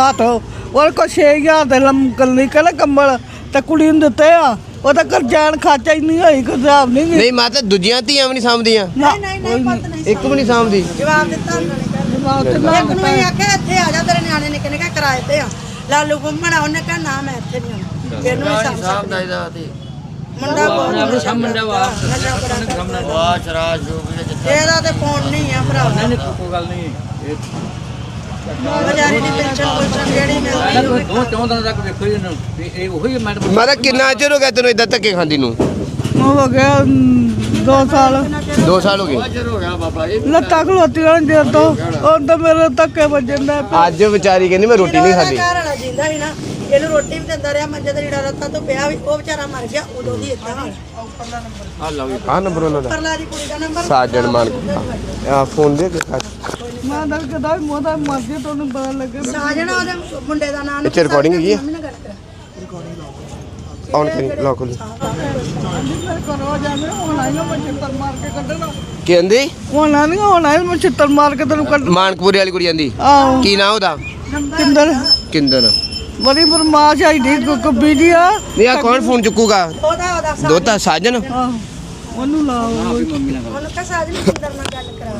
ਹੱਥ ਉਹ ਕੋ 6000 ਦੇ ਲੰਕਲੀ ਕਹਿੰਦਾ ਕੰਬਲ ਤੇ ਕੁੜੀ ਨੂੰ ਦਿੱਤੇ ਆ। ਉਹ ਤਾਂ ਕਰਜਾਨ ਖਾਚਾ ਹੀ ਨਹੀਂ ਹੋਈ ਕਰਜਾਬ ਨਹੀਂ ਗਈ ਨਹੀਂ ਮਾਤਾ ਦੂਜੀਆਂ ਧੀਆਂ ਵੀ ਨਹੀਂ ਸਾਂਭਦੀਆਂ। ਨਹੀਂ ਨਹੀਂ ਨਹੀਂ ਪੁੱਤ ਨਹੀਂ ਇੱਕ ਵੀ ਨਹੀਂ ਸਾਂਭਦੀ। ਜਵਾਬ ਦਿੱਤਾ ਉਹਨਾਂ ਨੇ। ਕਹਿੰਦੇ ਜਵਾਬ ਤੇ ਨਾ ਇੱਕ ਨੂੰ। ਇਹ ਆਖਿਆ ਇੱਥੇ ਆ ਜਾ ਤੇਰੇ ਨਿਆਣੇ ਨਿੱਕੇ ਨਿੱਕੇ ਕਿਰਾਏ ਤੇ ਆ। ਲਾਲੂ ਘੁੰਮਣਾ ਉਹਨੇ ਕਿਹਾ ਨਾ ਮੈਂ ਇੱਥੇ ਨਹੀਂ ਆਉਣਾ। ਸਾਂਭ ਸਕਦੀ। ਮੁੰਡਾ ਬਹੁਤ ਆਪਣੇ ਸਾਹਮਣੇ ਵਾ ਨਸ਼ਾ ਬੜਾ ਕਰਦਾ। ਸਾਹਮਣੇ ਇਹਦਾ ਤੇ ਫੋਨ ਨਹੀਂ ਆ ਭਰਾ ਨਹੀਂ ਕੋਈ ਗੱਲ ਨਹੀਂ। ਇਹ ਵਿਚਾਰੀ ਦੀ ਪੈਨਸ਼ਨ ਪੁਲਸ਼ਨ ਜਿਹੜੀ ਮਿਲਦੀ ਹੋਵੇ ਦੋ ਚੌਂ ਦਿਨਾਂ ਤੱਕ ਵੇਖੋ ਜੀ ਇਹਨੂੰ ਵੀ ਇਹ ਉਹੀ ਮੈਡਮ। ਮਾਤਾ ਕਿੰਨਾ ਚਿਰ ਹੋ ਗਿਆ ਤੈਨੂੰ ਇਦਾਂ ਧੱਕੇ ਖਾਂਦੀ ਨੂੰ? ਉਹ ਹੋ ਗਿਆ 2 ਸਾਲ। 2 ਸਾਲ ਹੋ ਗਏ। ਲੱਤਾਂ ਖਲੋਤੀਆਂ ਜੇ ਤੋਂ ਉਹ ਤਾਂ ਮੇਰੇ ਧੱਕੇ ਵੱਜਣ ਦਾ ਅੱਜ ਵਿਚਾਰੀ ਕਹਿੰਦੀ ਮੈਂ ਰੋਟੀ ਨਹੀਂ ਖਾਦੀ। ਘਰ ਵਾਲਾ ਜਿੰਦਾ ਸੀ ਨਾ ਇਹਨੂੰ ਰੋਟੀ ਵੀ ਦਿੰਦਾ ਰਿਹਾ ਮੰਜੇ ਤੇ ਰੀੜਾ ਰੱਤਾ ਤੋਂ ਪਿਆ ਵੀ ਉਹ ਵਿਚਾਰਾ ਮਰ ਗਿਆ ਉਦੋਂ ਦੀ ਇਦਾਂ ਹਾਲ ਆ ਲਓ ਜੀ। ਨੰਬਰ ਉਹਨਾਂ ਦਾ। ਪਰਲਾ ਦੀ ਕੁੜੀ ਦਾ ਨੰਬਰ। ਸਾਜਣ ਮਾਨ ਆ ਫੋਨ ਦੇ ਕੇ ਮੈਂ ਤਾਂ ਕਦਾ ਵੀ ਮੋਦਾ ਮਰ ਜੇ ਤੁਹਾਨੂੰ ਪਤਾ ਲੱਗੇ। ਸਾਜਣ ਉਹਦੇ ਮੁੰਡੇ ਦਾ ਨਾਮ ਇੱਥੇ recording ਹੈਗੀ ਆ? ਆਨ ਕਰੀ ਲੌਕ ਖੋਲੀ ਮੇਰੇ ਘਰੋਂ ਜਾਂਦੇ ਹੁਣ ਆਈਆਂ ਮੈਂ ਛਿੱਤਰ ਮਾਰ ਕੇ ਕੱਢਣਾ। ਕਹਿੰਦੀ? ਹੁਣ ਨਹੀਂ ਹੁਣ ਆਈ ਮੈਂ ਛਿੱਤਰ ਮਾਰ ਕੇ ਤੈਨੂੰ ਕੱਢ ਮਾਨਕਪੁਰੇ ਵਾਲੀ ਕੁੜੀ ਆਹੋ। ਕੀ ਨਾਂ ਉਹਦਾ? ਕਿੰਦਰ। ਕਿੰਦਨ ਬੜੀ ਬਰਮਾਸ਼ ਆਈ ਦੀ ਗੁੱਬੀ ਦੀ ਆ। ਨਹੀਂ ਆ ਕੌਣ ਫੋਨ ਚੁੱਕੂਗਾ? ਉਹਦਾ ਉਹਦਾ ਸਾਜਣ ਦੋਤਾ ਸਾਜਨ? ਉਹਨੂੰ ਲਾਓ। ਉਹਨੂੰ ਕਹ ਸਾਜਣ ਕਿੰਦਰ ਨਾਲ ਗੱਲ ਕਰਾ।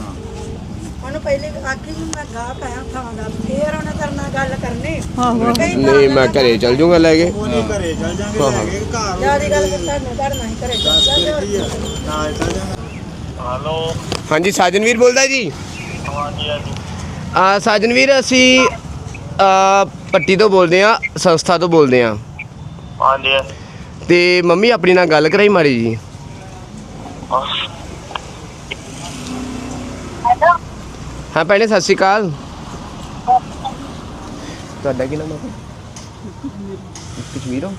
ਉਹਨੂੰ ਪਹਿਲੇ ਆਖੀ ਵੀ ਮੈਂ ਗਾ ਪਾਇਆ ਥਾਂ ਦਾ। ਫੇਰ ਉਹਨੇ ਤੇਰੇ ਨਾਲ ਗੱਲ ਕਰਨੀ। ਆਹੋ ਕਈ ਨਹੀਂ ਮੈਂ ਘਰੇ ਚਲ ਜਾਊਂਗਾ ਲੈ ਕੇ। ਉਹ ਨਹੀਂ ਘਰੇ ਚੱਲ ਜਾਂਗੇ ਲੈ ਕੇ ਘਰ। ਜਿਆਦੀ ਗੱਲ ਕਰਤਾ ਨੂੰ ਕਰਨਾ ਹੀ ਕਰੇ ਕੀ ਆ। ਨਾਲ ਚੱਲ ਜਾਂਗੇ। ਹਾਂਜੀ ਸਾਜਨ ਵੀਰ ਬੋਲਦਾ ਜੀ? ਆ ਸਾਜਨ ਵੀਰ ਅਸੀਂ ਪੱਟੀ ਤੋਂ ਬੋਲਦੇ ਆ ਸੰਸਥਾ ਤੋਂ ਬੋਲਦੇ ਆ ਹਾਂਜੀ ਤੇ ਮੰਮੀ ਆਪਣੀ ਨਾਲ ਗੱਲ ਕਰਾਈ ਮਾੜੀ ਜੀ। ਹਾਂ ਭੈਣੇ ਸਤਿ ਸ਼੍ਰੀ ਅਕਾਲ। ਤੁਹਾਡਾ ਕੀ ਨਾਮ ਹੈ ਕਸ਼ਮੀਰੋਂ।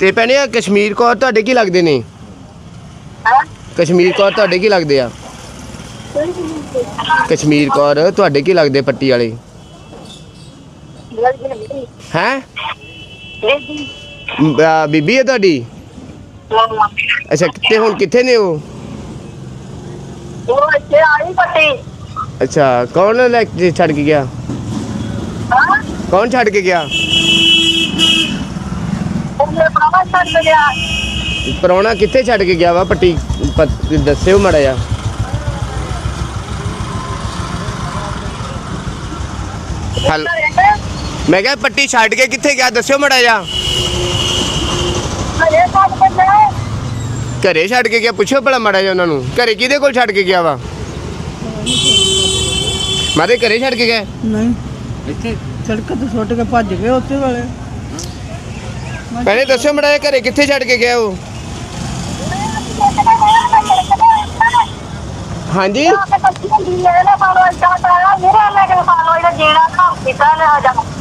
ਤੇ ਭੈਣੇ ਆ ਕਸ਼ਮੀਰ ਕੌਰ ਤੁਹਾਡੇ ਕੀ ਲੱਗਦੇ ਨੇ? ਕਸ਼ਮੀਰ ਕੌਰ ਤੁਹਾਡੇ ਕੀ ਲੱਗਦੇ ਆ? ਕਸ਼ਮੀਰ ਕੌਰ ਤੁਹਾਡੇ ਕੀ ਲੱਗਦੇ ਪੱਟੀ ਵਾਲੇ? ਹੈ ਬੀਬੀ ਹੈ ਤੁਹਾਡੀ ਅੱਛਾ ਕਿੱਥੇ ਹੁਣ ਕਿੱਥੇ ਨੇ ਉਹ ਉਹ ਇੱਥੇ ਆਈ ਪੱਟੀ ਅੱਛਾ ਕੌਣ ਲੈ ਕੇ ਛੱਡ ਕੇ ਗਿਆ ਹਾਂ ਕੌਣ ਛੱਡ ਕੇ ਗਿਆ ਉਹਨੇ ਪ੍ਰਵਾਸ ਛੱਡ ਗਿਆ ਪਰੌਣਾ ਕਿੱਥੇ ਛੱਡ ਕੇ ਗਿਆ ਵਾ ਪੱਟੀ ਪ- ਦੱਸਿਓ ਮੜਾ ਜਾ ਹਲ ਮੈਂ ਕਿਹਾ ਪੱਟੀ ਛੱਡ ਕੇ ਕਿੱਥੇ ਗਿਆ? ਦੱਸਿਓ ਮੜਾ ਜਾ ਕੰਮ ਬੰਦੇ ਘਰੇ ਛੱਡ ਕੇ ਗਿਆ? ਪੁੱਛਿਓ ਭਲਾ ਮੜਾ ਜਾ ਉਹਨਾਂ ਨੂੰ। ਘਰੇ ਕਿਹਦੇ ਕੋਲ ਛੱਡ ਕੇ ਗਿਆ ਵਾ? ਮਾਰੇ ਘਰੇ ਛੱਡ ਕੇ ਗਏ ਨਹੀਂ। ਇੱਥੇ? ਸੜਕ ਤੇ ਸੁੱਟ ਕੇ ਭੱਜ ਗਏ ਉੱਥੇ ਵਾਲੇ। ਭੈਣੇ ਦੱਸਿਓ ਮੜਾ ਘਰੇ ਕਿੱਥੇ ਛੱਡ ਕੇ ਗਿਆ ਉਹ? ਹਾਂਜੀ? ਅੱਛਾ ਤੁਹਾਡੀ ਸਗੀ ਮਾਂ ਏ ਕੀ ਨਹੀਂ ਤੁਹਾਨੂੰ ਕੀ ਦਿੱਕਤ ਕਿ ਦੇਣ ਦਾ ਹੁਣੇ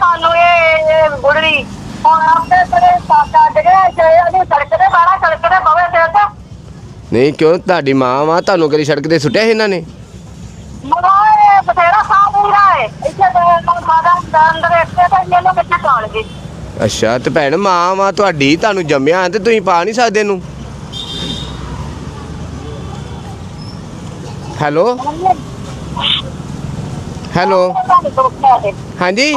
ਸਾਨੂੰ ਇਹ ਗੁੜੜੀ ਹੁਣ ਆਪੇ ਤੇਰੇ ਸਾਡਾ ਜਗ੍ਹਾ ਜੇ ਉਹਦੀ ਸੜਕ ਤੇ ਬਾਹਰ ਸੜਕ ਤੇ ਬਵੇ ਤੇ ਤੇ। ਨਹੀਂ ਕਿਉਂ? ਤੁਹਾਡੀ ਮਾਂ ਵਾ ਤੁਹਾਨੂੰ ਕਦੀ ਸੜਕ ਤੇ ਸੁੱਟਿਆ ਸੀ ਇਹਨਾਂ ਨੇ? ਬਥੇਰਾ ਸਾਹ ਪੂਰਾ ਹੈ। ਇੱਥੇ ਮਾਦਾ ਅੰਦਰ ਇੱਥੇ ਤੇ ਇਹਨੂੰ ਕਿੱਥੇ ਟਾਲ ਗਈ? ਅੱਛਾ ਤੇ ਭੈਣ ਮਾਂ ਵਾ ਤੁਹਾਡੀ ਤੁਹਾਨੂੰ ਜੰਮਿਆ ਤੇ ਤੁਸੀਂ ਪਾ ਨਹੀਂ ਸਕਦੇ ਇਹਨੂੰ। ਹੈਲੋ? ਹੈਲੋ? ਹਾਂਜੀ?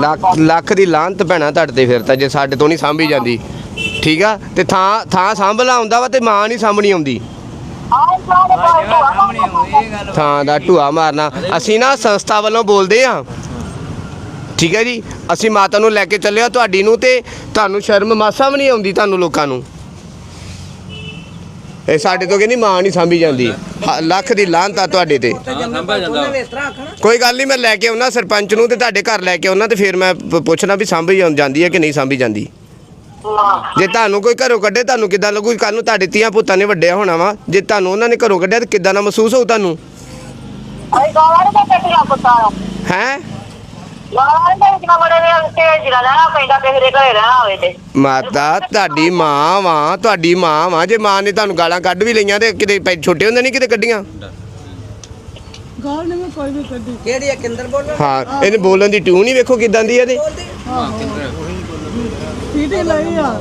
ਲੱਖ ਲੱਖ ਦੀ ਲਾਂਤ ਭੈਣਾ ਤੁਹਾਡੇ ਤੇ ਫਿਰ ਤਾਂ ਜੇ ਸਾਡੇ ਤੋਂ ਨਹੀਂ ਸਾਂਭੀ ਜਾਂਦੀ। ਠੀਕ ਆ? ਤੇ ਥਾਂ ਥਾਂ ਸਾਂਭਲਾ ਆਉਂਦਾ ਵਾ ਤੇ ਮਾਂ ਨਹੀਂ ਸਾਂਭਣੀ ਆਉਂਦੀ। ਥਾਂ ਦਾ ਢੂਆ ਮਾਰਨਾ। ਅਸੀਂ ਨਾ ਸੰਸਥਾ ਵੱਲੋਂ ਬੋਲਦੇ ਆ ਠੀਕ ਹੈ ਜੀ? ਅਸੀਂ ਮਾਤਾ ਨੂੰ ਲੈ ਕੇ ਚੱਲੇ ਆ ਤੁਹਾਡੀ ਨੂੰ ਤੇ ਤੁਹਾਨੂੰ ਸ਼ਰਮ ਮਾਸਾ ਵੀ ਨਹੀਂ ਆਉਂਦੀ ਤੁਹਾਨੂੰ ਲੋਕਾਂ ਨੂੰ? ਇਹ ਸਾਡੇ ਤੋਂ ਕਹਿੰਦੀ ਮਾਂ ਨਹੀਂ ਸਾਂਭੀ ਜਾਂਦੀ। ਹ- ਲੱਖ ਦੀ ਲਾਹਨਤ ਆ ਤੁਹਾਡੇ ਤੇ। ਕੋਈ ਗੱਲ ਨਹੀਂ ਮੈਂ ਲੈ ਕੇ ਆਉਣਾ ਸਰਪੰਚ ਨੂੰ ਤੇ ਤੁਹਾਡੇ ਘਰ ਲੈ ਕੇ ਆਉਣਾ ਤੇ ਫਿਰ ਮੈਂ ਪ- ਪੁੱਛਣਾ ਵੀ ਸਾਂਭੀ ਜਾਂ- ਜਾਂਦੀ ਹੈ ਕਿ ਨਹੀਂ ਸਾਂਭੀ ਜਾਂਦੀ। ਜੇ ਤੁਹਾਨੂੰ ਕੋਈ ਘਰੋਂ ਕੱਢੇ ਤੁਹਾਨੂੰ ਕਿੱਦਾਂ ਲੱਗੂ? ਕੱਲ ਨੂੰ ਤੁਹਾਡੇ ਧੀਆਂ ਪੁੱਤਾਂ ਨੇ ਵੱਡਿਆ ਹੋਣਾ ਵਾ। ਜੇ ਤੁਹਾਨੂੰ ਉਹਨਾਂ ਨੇ ਘਰੋਂ ਕੱਢਿਆ ਤੇ ਕਿੱਦਾਂ ਦਾ ਮਹਿਸੂਸ ਹੋਊ ਤੁਹਾਨੂੰ? ਪੁੱਤਾਂ ਹੈ? ਗਾਵਾਂ ਦੇ ਵਿੱਚ ਬੜੇ ਨੇ ਤੇਜ ਰਹਿਣਾ ਪੈਂਦਾ ਕਿਸੇ ਦੇ ਘਰੇ ਰਹਿਣਾ ਹੋਵੇ ਤੇ ਮਾਤਾ ਤੁਹਾਡੀ ਮਾਂ ਵਾ ਤੁਹਾਡੀ ਮਾਂ ਵਾ। ਜੇ ਮਾਂ ਨੇ ਤੁਹਾਨੂੰ ਗਾਲਾਂ ਕੱਢ ਵੀ ਲਈਆਂ ਤੇ ਕਿਤੇ ਪੈ- ਛੋਟੇ ਹੁੰਦੇ ਨਹੀਂ ਕਿਤੇ ਕੱਢੀਆਂ? ਗਾਲ ਨੇ ਮੈਂ ਕੋਈ ਵੀ ਕੱਢੀ। ਕਿਹੜੀ ਹੈ ਕਿੰਦਰ ਬੋਲੋ ਹਾਂ ਇਹਨੇ ਬੋਲਣ ਦੀ ਟਿਊਨ ਹੀ ਵੇਖੋ ਕਿਦਾਂ ਦੀ ਇਹਦੇ। ਸੀਟੀ ਲਈ ਆ।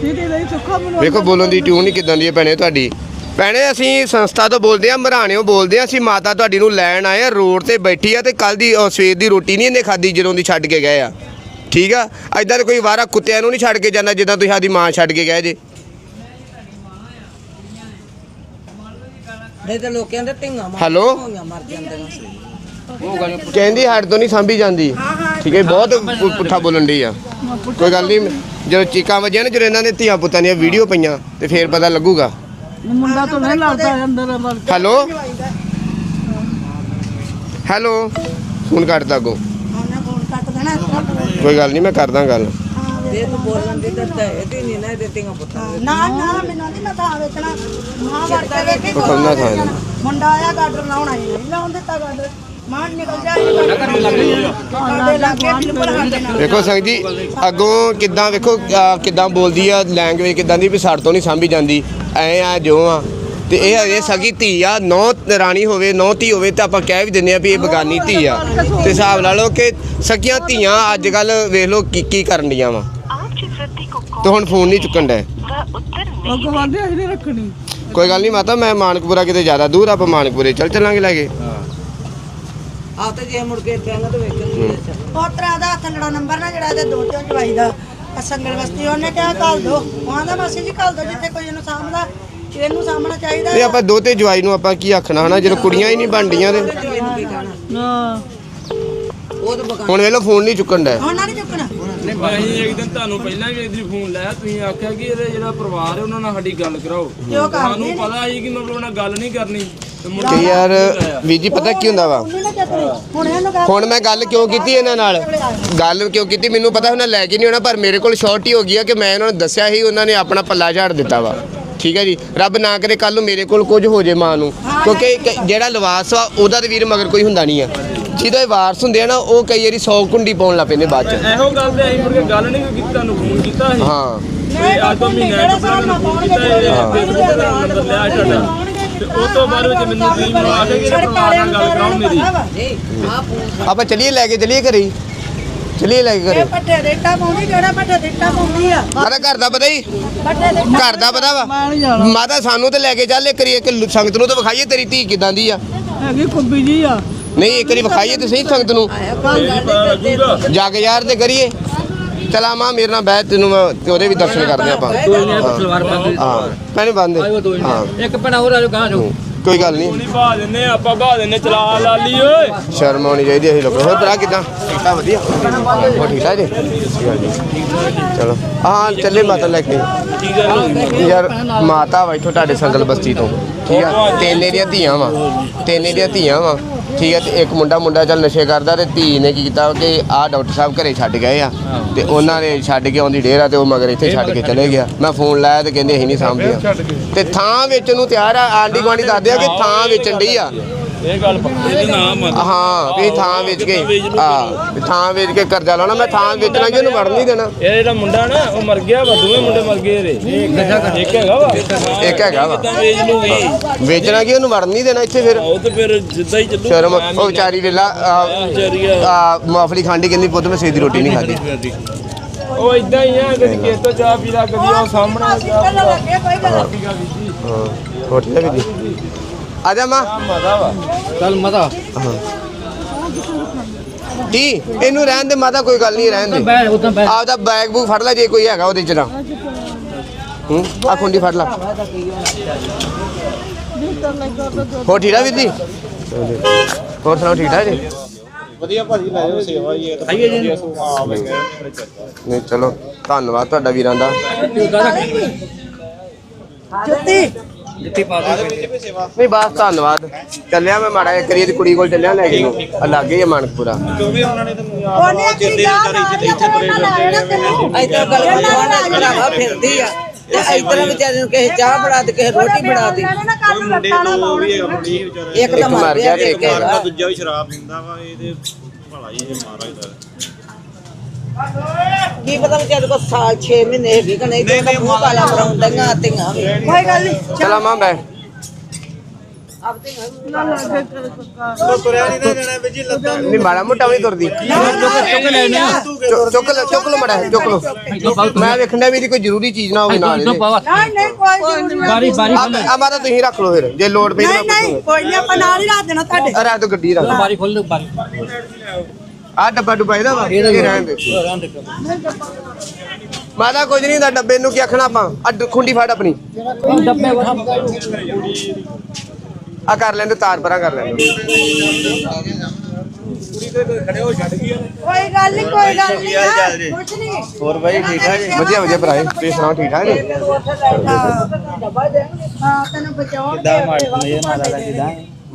ਸੀਟੀ ਲਈ ਸੁੱਖਾ ਮੈਨੂੰ ਵੇਖੋ ਬੋਲਣ ਦੀ ਟਿਊਨ ਹੀ ਕਿਦਾਂ ਦੀ ਹੈ ਭੈਣੇ ਤੁਹਾਡੀ। ਭੈਣੇ ਅਸੀਂ ਸੰਸਥਾ ਤੋਂ ਬੋਲਦੇ ਆ ਮਰਾਣਿਓ ਬੋਲਦੇ ਆ ਅਸੀਂ ਮਾਤਾ ਤੁਹਾਡੀ ਨੂੰ ਲੈਣ ਆਏ ਆ ਰੋਡ ਤੇ ਬੈਠੀ ਆ ਤੇ ਕੱਲ ਦੀ ਉਹ ਸਵੇਰ ਦੀ ਰੋਟੀ ਨਹੀਂ ਇਹਨੇ ਖਾਦੀ ਜਦੋਂ ਦੀ ਛੱਡ ਕੇ ਗਏ ਆ। ਠੀਕ ਆ? ਐਦਾਂ ਦੇ ਕੋਈ ਵਾਰਾ ਕੁੱਤਿਆਂ ਨੂੰ ਨਹੀਂ ਛੱਡ ਕੇ ਜਾਂਦਾ ਜਿੱਦਾਂ ਤੁਸੀਂ ਸਾਡੀ ਮਾਂ ਛੱਡ ਕੇ ਗਏ ਜੇ। ਨਹੀਂ ਤੇ ਲੋਕਾਂ ਦੇ ਢਿੰਗਾ ਮਾਰ ਹੈਲੋ? ਹੋਈਆਂ ਮਰ ਜਾਂਦੇ ਨੇ। ਕਹਿੰਦੀ ਸਾਡੇ ਤੋਂ ਨਹੀਂ ਸਾਂਭੀ ਜਾਂਦੀ। ਠੀਕ ਹੈ ਬਹੁਤ ਪੁ- ਪੁੱਠਾ ਬੋਲਣ ਦੀ ਆ। ਕੋਈ ਗੱਲ ਨਹੀਂ ਜਦੋਂ ਚੀਕਾਂ ਵਜੀਆਂ ਨਾ ਜਦੋਂ ਇਹਨਾਂ ਦੇ ਧੀਆਂ ਪੁੱਤਾਂ ਦੀਆਂ ਵੀਡੀਓ ਪਈਆਂ ਤੇ ਫੇਰ ਪਤਾ ਲੱਗੂਗਾ। ਮੁੰਡਾ ਤਾਂ ਨਹੀਂ ਲੜਦਾ ਅੰਦਰ ਮਰ ਹੈਲੋ? ਹੈਲੋ? ਫੋਨ ਅੱਗੋਂ। ਕੱਟ ਦੇਣਾ ਕੋਈ ਗੱਲ ਨਹੀਂ ਮੈਂ ਕਰਦਾ ਗੱਲ। ਇਹ ਤੂੰ ਬੋਲਣ ਦੀ ਤਾਂ ਇਹਦੀ ਨਹੀਂ ਨਾ ਇਹਦੇ ਢਿੰਗਾ ਪੁੱਤਾਂ ਨਾ ਨਾ ਮੈਨੂੰ ਨਹੀਂ ਮੈਂ ਤਾਂ ਵੇਚਣਾ ਮਾਂ ਕੇ ਇਹਦਾ। ਮੁੰਡਾ ਆਇਆ ਗਾਡਰ ਲਾਉਣਾ ਹੀ ਨਹੀਂ ਲਾਉਣ ਦਿੱਤਾ ਗਾਡਰ ਨਿਕਲ ਵੇਖੋ ਸੰਗ ਜੀ ਅੱਗੋਂ ਕਿੱਦਾਂ ਵੇਖੋ ਕਿੱਦਾਂ ਬੋਲਦੀ ਆ ਲੈਂਗੁਏਜ ਕਿੱਦਾਂ ਦੀ ਵੀ ਸਾਡੇ ਤੋਂ ਨਹੀਂ ਸਾਂਭੀ ਜਾਂਦੀ। ਐ ਆ ਜੋ ਆ। ਤੇ ਇਹ ਹਜੇ ਸਗੀ ਧੀ ਆ ਨੌ ਰਾਣੀ ਹੋਵੇ ਨੌ ਧੀ ਹੋਵੇ ਤਾਂ ਆਪਾਂ ਕਹਿ ਵੀ ਦਿੰਦੇ ਆ ਵੀ ਇਹ ਬਗਾਨੀ ਧੀ ਆ। ਤੇ ਹਿਸਾਬ ਲਾ ਲਓ ਕਿ ਸਕੀਆਂ ਧੀਆਂ ਅੱਜ ਕੱਲ ਵੇਖ ਲਓ ਕੀ ਕੀ ਕਰਨ ਡੀਆਂ ਵਾ। ਤੇ ਹੁਣ ਫੋਨ ਨਹੀਂ ਚੁੱਕਣ ਡੈ ਉਹ ਗਵਾਂਦੇ ਅਸੀਂ ਨਹੀਂ ਰੱਖਣੀ। ਕੋਈ ਗੱਲ ਨਹੀਂ ਮਾਤਾ ਮੈਂ ਮਾਨਕਪੁਰਾ ਕਿਤੇ ਜ਼ਿਆਦਾ ਦੂਰ ਆਪਾਂ ਮਾਨਕਪੁਰੇ ਚੱਲ ਚੱਲਾਂਗੇ ਲੈ ਕੇ ਆ ਤੇ ਜੇ ਮੁੜ ਕੇ ਕਹਿੰਦਾ ਤੇ ਵੇਖ ਪੋਤਰਾ ਦਾ ਥੱਲੜਾ ਨੰਬਰ ਨਾ ਜਿਹੜਾ ਇਹਦੇ ਦੋ ਚੋਂ ਜਵਾਈ ਦਾ ਸੰਗਲ ਵਸਤੀ। ਉਹਨੇ ਕਿਹਾ ਕੱਲ ਦੋ। ਉਹਨਾਂ ਦਾ ਮਾਸੀ ਜੀ ਕੱਲ ਦੋ ਜਿੱਥੇ ਕੋਈ ਇਹਨੂੰ ਸਾਂਭਦਾ ਇਹਨੂੰ ਸਾਂਭਣਾ ਚਾਹੀਦਾ ਇਹ ਆਪਾਂ ਦੋਤੇ ਜਵਾਈ ਨੂੰ ਆਪਾਂ ਕੀ ਆਖਣਾ ਹਨਾ? ਜਦੋਂ ਕੁੜੀਆਂ ਹੀ ਨਹੀਂ ਬਣਦੀਆਂ ਤੇ ਇਹਨੂੰ ਕੀ ਕਹਿਣਾ? ਨਾ ਉਹ ਤਾਂ ਬਗਾ ਹੁਣ ਵੇਖ ਲਓ ਫੋਨ ਨਹੀਂ ਚੁੱਕਣ ਡੈ ਉਹਨਾਂ ਨਹੀਂ ਚੁੱਕਣਾ। ਅਸੀਂ ਇੱਕ ਦਿਨ ਤੁਹਾਨੂੰ ਪਹਿਲਾਂ ਵੀ ਇਹਦੀ ਫੋਨ ਲਾਇਆ ਤੁਸੀਂ ਆਖਿਆ ਕਿ ਇਹਦੇ ਜਿਹੜਾ ਪਰਿਵਾਰ ਹੈ ਉਹਨਾਂ ਨਾਲ ਸਾਡੀ ਗੱਲ ਕਰਾਓ। ਸਾਨੂੰ ਪਤਾ ਸੀ ਕਿ ਮਤਲਬ ਉਹਨਾਂ ਨਾਲ ਗੱਲ ਨਹੀਂ ਕਰਨੀ। ਕਿ ਯਾਰ ਵੀਰ ਜੀ ਪਤਾ ਕੀ ਹੁੰਦਾ ਵਾ? ਹੁਣ ਇਹਨੂੰ ਹੁਣ ਮੈਂ ਗੱਲ ਕਿਉਂ ਕੀਤੀ ਇਹਨਾਂ ਨਾਲ? ਗੱਲ ਕਿਉਂ ਕੀਤੀ? ਮੈਨੂੰ ਪਤਾ ਉਹਨਾਂ ਲੈ ਕੇ ਨਹੀਂ ਆਉਣਾ ਪਰ ਮੇਰੇ ਕੋਲ ਸ਼ਾਰਟ ਹੋ ਗਈ ਆ ਕਿ ਮੈਂ ਉਹਨਾਂ ਨੂੰ ਦੱਸਿਆ ਸੀ ਉਹਨਾਂ ਨੇ ਆਪਣਾ ਪੱਲਾ ਝਾੜ ਦਿੱਤਾ ਵਾ। ਠੀਕ ਹੈ ਜੀ? ਰੱਬ ਨਾ ਕਰੇ ਕੱਲ ਨੂੰ ਮੇਰੇ ਕੋਲ ਕੁਝ ਹੋ ਜੇ ਮਾਂ ਨੂੰ। ਕਿਉਂਕਿ ਜਿਹੜਾ ਲਿਵਾਸ ਵਾ ਉਹਦਾ ਤੇ ਵੀਰ ਮਗਰ ਕੋਈ ਹੁੰਦਾ ਨਹੀਂ ਆ। ਜਿਹਦੇ ਵਾਰਸ ਹੁੰਦੇ ਆ ਨਾ ਉਹ ਕਈ ਵਾਰੀ 100 ਕੁੰਡੀ ਪਾਉਣ ਲੱਗ ਪੈਂਦੇ ਬਾਅਦ ਚ। ਇਹੋ ਗੱਲ ਤੇ ਅਸੀਂ ਮੁੜ ਕੇ ਗੱਲ ਨਹੀਂ ਕੀਤੀ ਤੁਹਾਨੂੰ ਫੋਨ ਕੀਤਾ ਸੀ। ਹਾਂ। ਤੇ ਅੱਜ ਤੋਂ ਮਹੀਨਾ ਇੱਕ ਪਹਿਲਾਂ ਮੈਨੂੰ ਫੋਨ ਕੀਤਾ ਇਹ ਫੇਸਬੁੱਕ ਨੰਬਰ ਲਿਆ ਤੁਹਾਡਾ ਤੇ ਉਹ ਤੋਂ ਬਾਅਦ ਵਿੱਚ ਮੈਨੂੰ ਤੁਸੀਂ ਆ ਕੇ ਕਿ ਇਹਦੇ ਪਰਿਵਾਰ ਨਾਲ ਗੱਲ ਕਰਾਓ ਮੇਰੀ। ਆਪਾਂ ਚਲੀਏ ਲੈ ਕੇ ਚਲੀਏ ਘਰੇ। ਚਲੀਏ ਲੈ ਕੇ ਘਰੇ। ਇਹ ਪੱਠੇ ਦੇਟਾ ਪਾਉਂਦੀ ਜਿਹੜਾ ਪੱਠੇ ਦੇਟਾ ਪਾਉਂਦੀ ਆ। ਮਾਤਾ ਘਰ ਦਾ ਪਤਾ ਹੀ? ਪੱਠੇ ਦੇ ਘਰ ਦਾ ਪਤਾ ਵਾ? ਮੈਂ ਨਹੀਂ ਜਾਣਾ। ਮਾਤਾ ਸਾਨੂੰ ਤੇ ਲੈ ਕੇ ਚੱਲ ਕਰੀਏ ਕਿ ਸੰਗਤ ਨੂੰ ਤਾਂ ਵਿਖਾਈਏ ਤੇਰੀ ਧੀ ਕਿਦਾਂ ਦੀ ਆ? ਹੈਗੀ ਕੁੱਬੀ ਜੀ ਆ। ਨਹੀਂ ਇੱਕ ਵਾਰੀ ਵਿਖਾਈਏ ਤੇ ਸਹੀ ਸੰਗਤ ਨੂੰ। ਜਾ ਕੇ ਯਾਰ ਤੇ ਕਰੀਏ। ਚਲਾ ਮਾਂ ਮੇਰੇ ਨਾਲ ਬਹਿ ਤੈਨੂੰ ਮੈਂ ਤੇ ਉਹਦੇ ਵੀ ਦਰਸ਼ਨ ਕਰਦੇ ਆਪਾਂ। ਹਾਂ। ਪਹਿਲੇ ਬੰਦੇ ਹਾਂ ਇੱਕ ਪਣਾ ਹੋਰ ਆ ਜੋ ਗਾਂ ਜੋ ਕੋਈ ਗੱਲ ਨਹੀਂ। ਨਹੀਂ ਭਾ ਦਿੰਨੇ ਆਪਾਂ ਭਾ ਦਿੰਨੇ ਚਲਾ ਲਾਲੀ ਓਏ। ਸ਼ਰਮ ਆਉਣੀ ਚਾਹੀਦੀ ਅਸੀਂ ਲੋਕਾਂ ਨੂੰ। ਹੋਰ ਭਰਾ ਕਿਦਾਂ? ਠੀਕ ਠਾਕ ਵਧੀਆ। ਹੋ ਠੀਕ ਠਾਕ ਜੀ? ਚਲੋ। ਹਾਂ ਚੱਲੇ ਮਾਤਾ ਲੈ ਕੇ। ਯਾਰ ਮਾਤਾ ਵਾ ਇੱਥੋਂ ਤੁਹਾਡੇ ਸੰਗਲ ਬਸਤੀ ਤੋਂ। ਠੀਕ ਆ? ਤੇਨੇ ਦੀਆਂ ਧੀਆਂ ਵਾ। ਤੇਨੇ ਦੀਆਂ ਧੀਆਂ ਵਾ। ਠੀਕ ਆ ਤੇ ਇੱਕ ਮੁੰਡਾ ਮੁੰਡਾ ਚੱਲ ਨਸ਼ੇ ਕਰਦਾ ਤੇ ਧੀ ਨੇ ਕੀ ਕੀਤਾ ਕਿ ਆਹ ਡਾਕਟਰ ਸਾਹਿਬ ਘਰੇ ਛੱਡ ਗਏ ਆ। ਤੇ ਉਹਨਾਂ ਨੇ ਛੱਡ ਕੇ ਆਉਂਦੀ ਡੇਰਾ ਤੇ ਉਹ ਮਗਰ ਇੱਥੇ ਛੱਡ ਕੇ ਚਲੇ ਗਿਆ। ਮੈਂ ਫੋਨ ਲਾਇਆ ਤੇ ਕਹਿੰਦੇ ਅਸੀਂ ਨਹੀਂ ਸਾਂਭਦੀਆਂ ਤੇ ਥਾਂ ਵੇਚਣ ਨੂੰ ਤਿਆਰ ਆ ਆਂਡੀ ਗੁਆਂਢੀ ਦੱਸਦੇ ਆ ਕਿ ਥਾਂ ਵੇਚਣ ਡਈ ਆ। ਇਹ ਗੱਲ ਪੱਕੀ ਇਹਦਾ ਨਾਮ ਆ। ਹਾਂ ਵੀ ਥਾਂ ਵੇਚ ਕੇ ਹਾਂ ਵੀ ਥਾਂ ਵੇਚ ਕੇ ਕਰਜ਼ਾ ਲਾਉਣਾ ਮੈਂ ਥਾਂ ਵੇਚਣਾ ਕਿ ਉਹਨੂੰ ਵੜਨ ਨਹੀਂ ਦੇਣਾ। ਇਹ ਜਿਹੜਾ ਮੁੰਡਾ ਨਾ ਉਹ ਮਰ ਗਿਆ ਵਾ ਦੋਵੇਂ ਮੁੰਡੇ ਮਰ ਗਏ ਇਹਦੇ। ਇੱਕ ਹੈਗਾ ਵਾ। ਇੱਕ ਹੈਗਾ ਵਾ। ਕਿੱਦਾਂ ਵੇਚ ਲੂਗੀ ਵੇਚਣਾ ਕਿ ਉਹਨੂੰ ਵੜਨ ਨਹੀਂ ਦੇਣਾ ਇੱਥੇ ਫਿਰ। ਉਹ ਤੇ ਫਿਰ ਜਿੱਦਾਂ ਹੀ ਚੱਲੂ। ਸ਼ਰਮ ਉਹ ਵਿਚਾਰੀ ਵੇਲਾ ਆ। ਆ। ਮਫਲੀ ਖਾਂਡੀ ਕਹਿੰਦੀ ਪੁੱਤ ਮੈਂ ਸੇਦੀ ਰੋਟੀ ਨਹੀਂ ਖਾਦੀ ਉਹ ਇਦਾਂ ਹੀ ਆ ਕਦੀ ਕਿਸੇ ਤੋਂ ਚਾਹ ਪੀਦਾ ਕਦੀ ਉਹ ਸਾਹਮਣੇ ਚਾਹ ਚੱਲ ਲੱਗੇ ਕੋਈ ਗੱਲ ਨੀ। ਪੀਦਾ ਵੀ ਜੀ ਹਾਂ। ਰੋਟੀ ਲੈ ਵੀ ਆ ਜਾ ਮਾਂ। ਮਜ਼ਾ ਵਾ ਚੱਲ ਮਤਾ ਟੀ ਇਹਨੂੰ ਰਹਿਣ ਦੇ ਮਾਤਾ ਕੋਈ ਗੱਲ ਨਹੀਂ ਰਹਿਣ ਦੇ। ਉਦਾਂ ਆਪਦਾ ਬੈਗ ਬੂਗ ਫੜ ਲੈ ਜੇ ਕੋਈ ਹੈਗਾ ਉਹਦੇ ਚ ਨਾ ਹੂੰ ਆ ਖੁੰਡੀ ਫੜ ਲੈ। ਹੋ ਠੀਕ ਆ ਵੀਰ ਜੀ? ਹੋਰ ਸੁਣਾਓ ਠੀਕ ਠਾਕ ਜੀ? ਵਧੀਆ ਭਾਜੀ ਲੈ ਜਾਓ ਸੇਵਾ ਹੀ ਹੈ। ਨਹੀਂ ਚਲੋ ਧੰਨਵਾਦ ਤੁਹਾਡਾ ਵੀਰਾਂ ਦਾ। ਜੁੱਤੀ। ਜਿੱਤੀ ਪਾ ਦੇ ਨਹੀਂ ਬਸ ਧੰਨਵਾਦ। ਚੱਲਿਆ ਮੈਂ ਮਾੜਾ ਵਾਰੀ ਇਹਦੀ ਕੁੜੀ ਕੋਲ ਚੱਲਿਆ ਲੈ ਕੇ ਆ ਲੱਗੇ ਹੀ ਆ ਮਾਨਕਪੁਰਾ। ਜੋ ਵੀ ਉਹਨਾਂ ਨੇ ਤੈਨੂੰ ਉਹਨੇ ਆਪਣੀ ਜਾਨ ਨਾਲ ਇੱਥੇ ਤੁਰੇ ਫਿਰਦੇ ਇਧਰ ਗੱਲ ਕਰਵਾਉਣਾ ਭਰਾਵਾ ਫਿਰਦੀ ਆ। ਤੇ ਇਧਰ ਵਿਚਾਰੇ ਨੂੰ ਕਿਸੇ ਚਾਹ ਬਣਾ ਦੇ ਕਿਸੇ ਰੋਟੀ ਬਣਾ ਦੇ ਮੁੰਡੇ ਵੀ ਇੱਕ ਤਾਂ ਮਰ ਗਿਆ ਤੇ ਇੱਕ। ਦੂਜਾ ਵੀ ਸ਼ਰਾਬ ਪੀਂਦਾ ਵਾ ਇਹਦੇ ਭਲਾ ਹੀ ਮਾਰਾ ਇਹਦਾ ਕੀ ਪਤਾ ਵਿਚਾਰੇ ਕੋ ਸਾਲ 6 ਮਹੀਨੇ ਹੈਗੀ ਕਿ ਨਹੀਂ ਤੇ ਉਹਦਾ ਮੂੰਹ ਕਾਲਾ ਕਰਾਉਂਦੀਆਂ ਆਤੀਆਂ ਵੀ ਕੋਈ ਗੱਲ ਨਹੀਂ ਚਲਾ। ਮਾਂ ਬੈ ਉਹ ਤੁਰਿਆ ਨਹੀਂ ਨਾ ਜਾਣਾ ਵਿੱਚ ਹੀ ਲੱਤਾਂ ਨਹੀਂ ਮਾੜਾ ਮੋਟਾ ਵੀ ਨੀ। ਤੁਰਦੀ ਚੁੱਕ ਚੁੱਕ ਲੋ ਚੁੱਕ ਲੋ ਮੜਾ ਚੁੱਕ ਲੋ ਮੈਂ ਵੇਖਣਾ ਵੀ ਇਹਦੀ ਕੋਈ ਜ਼ਰੂਰੀ ਚੀਜ਼ ਨਾ ਹੋਵੇ ਨਾਲ ਇਦੋਂ ਇਹਦੇ। ਪਾਵਾ ਨਹੀਂ ਨਹੀਂ ਕੋਈ ਜ਼ਰੂਰੀ ਨਹੀਂ ਬਾਰੀ ਬਾਰੀ ਆ ਆ ਮਾਤਾ ਤੁਸੀਂ ਰੱਖ ਲਓ ਫਿਰ ਜੇ ਲੋਡ ਪਈ ਤਾਂ ਨਹੀਂ ਨਹੀਂ ਕੋਈ ਨਹੀਂ ਆਪਾਂ ਨਾਲ ਹੀ ਰੱਖ ਦੇਣਾ ਤੁਹਾਡੇ। ਅਰੇ ਤੂੰ ਗੱਡੀ ਰੱਖ ਬਾਰੀ ਖੋਲ ਲਓ ਬਾਰੀ। ਆ ਡੱਬਾ ਡੁੱਬਾ ਇਹਦਾ ਵਾ ਇਹ ਰਹਿਣ ਦੇ। ਮਾਤਾ ਕੁਝ ਨਹੀਂ ਦਾ ਡੱਬੇ ਨੂੰ ਕੀ ਆਖਣਾ ਆਪਾਂ? ਆ ਖੁੰਡੀ ਫੜ ਆਪਣੀ। ਡੱਬੇ ਆ ਕਰ ਲੈਂਦੇ ਤਾਰ ਪਰਾਂ ਕਰ ਲੈਂਦੇ ਕੋਈ ਗੱਲ ਨਹੀਂ ਕੋਈ ਗੱਲ ਨਹੀਂ ਆ, ਕੁਛ ਨਹੀਂ ਹੋਰ ਬਾਈ ਠੀਕ ਠਾਕ ਜੀ? ਵਧੀਆ ਵਧੀਆ ਭਰਾ ਤੁਸੀਂ ਸੁਣਾਓ ਠੀਕ ਠਾਕ ਜੀ? ਹਾਂ ਤੈਨੂੰ ਬਚਾਉਣਗੇ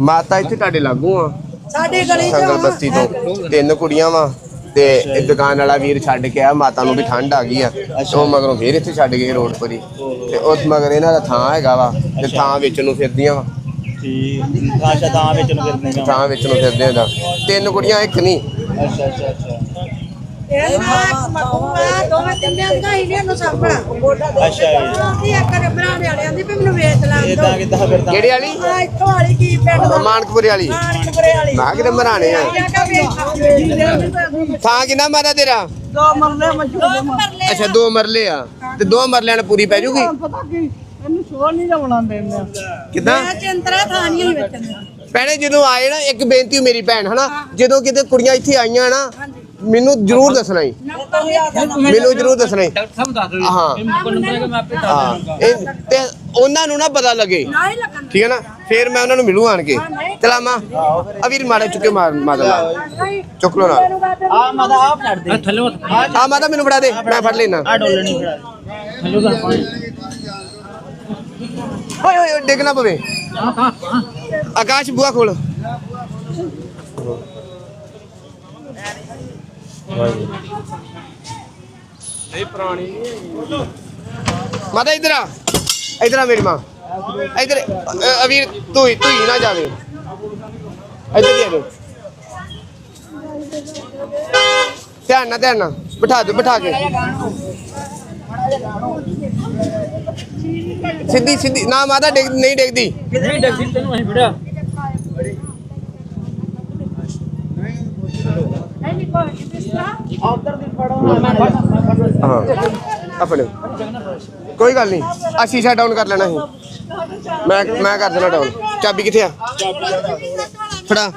ਮਾਤਾ ਇੱਥੇ ਤੁਹਾਡੇ ਲਾਗੂ ਆ। ਸਾਡੀ ਗਲੀ ਸੰਗਲ ਬਸਤੀ ਤੋਂ ਤਿੰਨ ਕੁੜੀਆਂ ਵਾ ਤੇ ਇਹ ਦੁਕਾਨ ਵਾਲਾ ਵੀਰ ਛੱਡ ਕੇ ਆ ਮਾਤਾ ਨੂੰ ਵੀ ਠੰਡ ਆ ਗਈ ਆ। ਤੇ ਉਹ ਮਗਰੋਂ ਫੇਰ ਇੱਥੇ ਛੱਡ ਗਏ ਰੋਡ ਪਰੀ। ਤੇ ਉਸ ਮਗਰ ਇਹਨਾਂ ਦਾ ਥਾਂ ਹੈਗਾ ਵਾ ਤੇ ਥਾਂ ਵੇਚਣ ਨੂੰ ਫਿਰਦੀਆਂ ਵਾ। ਠੀਕ। ਆਸ਼ਾ ਤਾਂ ਵਿੱਚ ਨੂੰ ਫਿਰਨੇ ਜਾ ਥਾਂ ਵੇਚਣ ਨੂੰ ਫਿਰਦੇ ਦਾ ਤਿੰਨ ਕੁੜੀਆਂ ਇੱਕ ਨਹੀਂ। ਅੱਛਾ ਅੱਛਾ ਅੱਛਾ। ਇਹ ਨਾ ਇੱਕ ਮਕੂਆ ਦੋਵੇਂ ਤਿੰਨੇ ਦੀਆਂ ਹੀ ਨੇ ਨੂੰ ਸਾਂਭਣਾ। ਅੱਛਾ ਜੀ। ਆਂਦੀ ਇੱਕ ਨੇ ਬਣਾਉਣੇ ਵਾਲੇ ਆਂਦੀ ਵੀ ਮੈਨੂੰ ਵੇਚ ਲਾਂ ਦੋ ਇਦਾਂ ਕਿੱਦਾਂ ਫਿਰਦਾ ਕਿਹੜੀ ਵਾਲੀ? ਆ ਇੱਥੋਂ ਵਾਲੀ ਕੀ ਪਿੰਡ ਦਾ ਮਾਨਕਪੁਰੇ ਵਾਲੀ। ਮਾਨਕਪੁਰੇ ਵਾਲੀ। ਮੈਂ ਕਿਤੇ ਮਰਾਣੇ ਆ। ਮੈਂ ਕਿਹਾ ਵੇਖ ਥਾਂ ਕਿੰਨਾ ਮਾਰਾ ਤੇਰਾ? ਦੋ ਮਰਲੇ ਅੱਛਾ ਦੋ ਮਰਲੇ ਆ। ਤੇ ਦੋ ਮਰਲਿਆਂ ਨਾਲ ਪੂਰੀ ਪੈ ਜੂਗੀ? ਪਤਾ ਕੀ ਇਹਨੂੰ ਸ਼ੋਰ ਨਹੀਂ ਜਾਵਣਾ ਦਿੰਦੇ ਕਿਦਾਂ? ਮੈਂ ਚੰਤਰਾ ਥਾਨੀਆਂ ਹੀ ਵੇਚਣ ਭੈਣੇ ਜਦੋਂ ਆਏ ਨਾ ਇੱਕ ਬੇਨਤੀ ਮੇਰੀ ਭੈਣ ਹਨਾ? ਜਦੋਂ ਕਿਤੇ ਕੁੜੀਆਂ ਇੱਥੇ ਆਈਆਂ ਨਾ ਮੈਨੂੰ ਜ਼ਰੂਰ ਦੱਸਣਾ ਹੀ ਮੈਨੂੰ ਜ਼ਰੂਰ ਦੱਸਣਾ ਹੀ ਡਾਕਟਰ ਸਾਹਿਬ ਦੱਸ ਦਿਓ ਹਾਂ। ਇਹ ਮੁੱਕ ਨੰਬਰ ਹੈ ਕਿ ਮੈਂ ਆਪੇ ਦੱਸ ਹਾਂ। ਦੂੰਗਾ ਇਹ ਤੇ ਉਹਨਾਂ ਨੂੰ ਨਾ ਪਤਾ ਲੱਗੇ। ਠੀਕ ਹੈ ਨਾ? ਫੇਰ ਮੈਂ ਉਹਨਾਂ ਨੂੰ ਮਿਲੂ ਆਣ ਕੇ। ਚਲਾ ਮਾਂ ਆ ਵੀਰ ਮਾੜਾ ਚੁੱਕੇ ਮਾਰ ਮਾਦਾ ਨਹੀਂ। ਚੁੱਕ ਲੋ ਨਾਲ। ਆ ਮਾਦਾ ਆਪ ਛੱਡ ਦੇ। ਥੱਲੇ ਆ ਮਾਤਾ ਮੈਨੂੰ ਫੜਾ ਦੇ। ਮੈਂ ਫੜ ਲੈਣਾ। ਆ ਡੋਲਣੀ ਫੜਾ ਥੱਲੇ ਦਾ ਪਾਣੀ ਓਏ ਓਏ ਓਏ, ਡਿੱਗ ਨਾ ਪਵੇ। ਆਕਾਸ਼ ਬੁਆ ਖੋਲ ਨਹੀਂ ਪੁਰਾਣੀ ਮਾਤਾ ਇਧਰ ਆ। ਇਧਰ ਆ ਮੇਰੀ ਮਾਂ। ਇਧਰ ਅਵੀਰ, ਤੂੰ ਤੂੰ ਹੀ ਨਾ ਜਾਵੇ। ਇਧਰ ਹੀ ਆ ਜਾਓ। ਧਿਆਨ ਨਾਲ ਧਿਆਨ ਨਾਲ। ਬਿਠਾ ਦੇ ਬਿਠਾ ਕੇ। ਸਿੱਧੀ ਸਿੱਧੀ। ਨਾ ਮਾਤਾ, ਡਿੱਗ, ਨਹੀਂ ਡਿੱਗਦੀ। ਨਹੀਂ ਡੱਗੀ ਤੈਨੂੰ ਅਸੀਂ ਫੜਿਆ ਹਾਂ। ਆਪਣੇ ਕੋਈ ਗੱਲ ਨਹੀਂ ਆ ਸ਼ੀਸ਼ਾ ਡਾਊਨ ਕਰ ਲੈਣਾ ਸੀ। ਮੈਂ ਮੈਂ ਕਰ ਦੇਣਾ ਡਾਊਨ ਚਾਬੀ ਕਿੱਥੇ ਆ? ਫੜਾ।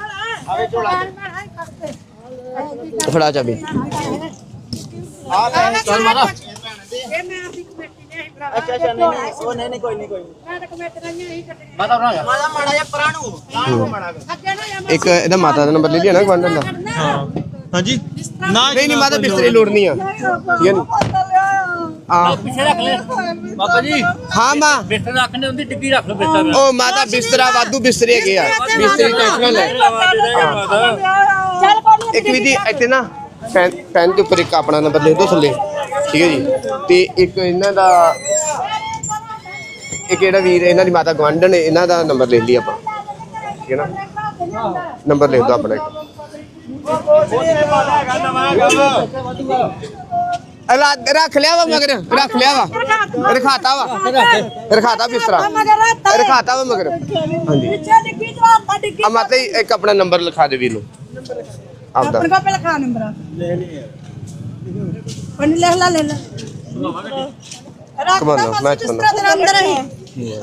ਫੜਾ ਚਾਬੀ। ਚੱਲ ਮਾਰਾ। ਇਹ ਮੈਂ ਆਪਣੀ ਕਮੇਟੀ ਨੇ ਅੱਛਾ ਅੱਛਾ ਨਹੀਂ ਨਹੀਂ ਉਹ ਨਹੀਂ ਨਹੀਂ ਕੋਈ ਨਹੀਂ ਕੋਈ ਮੈਂ ਤਾਂ ਕਮੇਟੀਆਂ ਹੀ ਨਹੀਂ ਕੱਟਣੀ ਮਾਤਾ ਬਣਾ ਜਾ ਮਾੜਾ ਮਾੜਾ ਜਿਹਾ ਪਰਾਂ ਨੂੰ। ਨੂੰ ਮਾੜਾ ਅੱਗੇ ਨਾ ਜਾਂ ਇੱਕ ਇਹਦਾ ਮਾਤਾ ਦਾ ਨੰਬਰ ਲੈ ਲਿਆ ਨਾ ਗਵਾਂਢਣ ਦਾ। ਹਾਂਜੀ? ਨਾ ਨਹੀਂ ਨਹੀਂ ਮਾਤਾ ਬਿਸਤਰੇ ਲੋੜ ਨਹੀਂ ਆ ਠੀਕ ਹੈ ਨੀ ਆ। ਪਿੱਛੇ ਰੱਖ ਲੈ। ਬਾਬਾ ਜੀ। ਹਾਂ ਮਾਂ। ਬਿਸਤਰਾ ਰੱਖਣੇ ਹੁੰਦੀ ਡਿੱਗੀ ਰੱਖ ਲਓ ਬਿਸਤਰਾ ਉਹ ਮਾਤਾ ਬਿਸਤਰਾ ਵਾਧੂ ਬਿਸਤਰੇ ਹੈਗੇ ਆ। ਬਿਸਤਰੀ ਟੈਨਸ਼ਨ ਲੈ। ਚੱਲ ਕੋਈ ਇੱਕ ਵੀ ਦੀ ਇੱਥੇ ਨਾ ਪੈਨ ਪੈਨ ਦੇ ਉੱਪਰ ਇੱਕ ਆਪਣਾ ਨੰਬਰ ਲਿਖ ਦਿਓ ਥੱਲੇ। ਠੀਕ ਹੈ ਜੀ। ਤੇ ਇੱਕ ਇਹਨਾਂ ਦਾ ਇੱਕ ਜਿਹੜਾ ਵੀਰ ਇਹਨਾਂ ਦੀ ਮਾਤਾ ਗਵਾਂਢਣ ਇਹਨਾਂ ਦਾ ਨੰਬਰ ਲਿਖ ਲਈ ਆਪਾਂ। ਠੀਕ ਹੈ ਨਾ? ਨੰਬਰ ਲਿਖ ਦਿਓ ਆਪਣਾ ਅਲਾ ਰੱਖ ਲਿਆ ਵਾ ਮਗਰ ਰੱਖ ਲਿਆ ਵਾ। ਰਖਾਤਾ ਵਾ। ਰਖਾਤਾ ਬਿਸਤਰਾ। ਰਖਾਤਾ ਵਾ ਮਗਰ। ਹਾਂਜੀ। ਆ ਮਾਤਾ ਇੱਕ ਆਪਣਾ ਨੰਬਰ ਲਿਖਾ ਦੇ ਵੀਰ ਨੂੰ। ਆਪਦਾ। ਆਪਣੇ ਕੋਲ ਪਹਿਲਾਂ ਖਾ ਨੰਬਰ ਲੈ ਲਈ ਪੰਨ ਲੈ ਲਾ ਲੈ। ਲਾ ਲਓ, ਮੈਂ ਚ ਬੰਦਾ। ਤੇਰਾ ਅੰਦਰ ਹੀ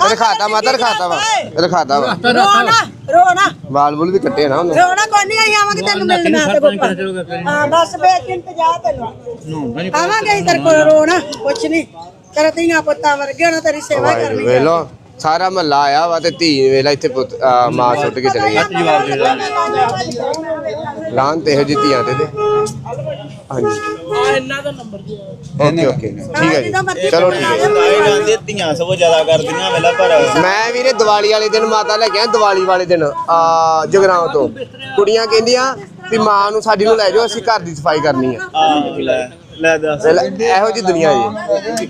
ਰਖਾਤਾ ਮਾਤਾ ਰਖਾਤਾ ਵਾ। ਰਖਾਤਾ ਵਾ। ਰੋਣਾ ਰੋਣਾ। ਵਾਲ ਬੁਲ ਵੀ ਕੱਟੇ ਨਾ ਉਹਨੇ। ਰੋਣਾ ਕੋਈ ਨਹੀਂ ਆਈ ਆਵਾਂਗੇ ਤੈਨੂੰ ਮਿਲਣਾ ਤੇ ਕੋਪਾ ਹਾਂ ਬਸ ਬੇਚਿੰਤ ਜਾ ਤੈਨੂੰ ਆਵਾਂਗੇ ਅਸੀਂ ਤੇਰੇ ਕੋਲ ਰੋਣਾ ਕੁਛ ਨਹੀਂ ਤੇਰੇ ਧੀਆਂ ਪੁੱਤਾਂ ਵਰਗੇ ਹੋਣਾ ਤੇਰੀ ਸੇਵਾ ਹੀ ਕਰਨੀ ਵੇਖ ਲੋ ਸਾਰਾ ਮਹੱਲਾ ਆਇਆ ਵਾ ਤੇ ਧੀ ਵੇਲਾ ਇੱਥੇ ਪੁੱਤ ਮਾਂ ਸੁੱਟ ਕੇ ਚਲੇ ਗਈ। ਲਾਂ ਤੇ ਇਹੋ ਜਿਹੀ ਧੀਆਂ ਤੇ ਤੇ ਹਾਂਜੀ। Okay okay. ਠੀਕ ਹੈ ਜੀ। ਚਲੋ ਠੀਕ ਹੈ ਆਏ ਜਾਂਦੇ। ਧੀਆਂ ਸਗੋਂ ਜ਼ਿਆਦਾ ਕਰਦੀਆਂ ਵੇਲਾ ਪਰ ਮੈਂ ਵੀਰੇ ਦੀਵਾਲੀ ਵਾਲੇ ਦਿਨ ਮਾਤਾ ਲੈ ਗਿਆ ਦੀਵਾਲੀ ਵਾਲੇ ਦਿਨ ਆ ਜਗਰਾਉਂ ਤੋਂ। ਕੁੜੀਆਂ ਕਹਿੰਦੀਆਂ ਵੀ ਮਾਂ ਨੂੰ ਸਾਡੀ ਨੂੰ ਲੈ ਜਾਓ ਅਸੀਂ ਘਰ ਦੀ ਸਫ਼ਾਈ ਕਰਨੀ ਆ। ਆ ਲੈ ਲੈ ਦੱਸ। ਲੈ, ਇਹੋ ਜੀ ਦੁਨੀਆ ਜੀ।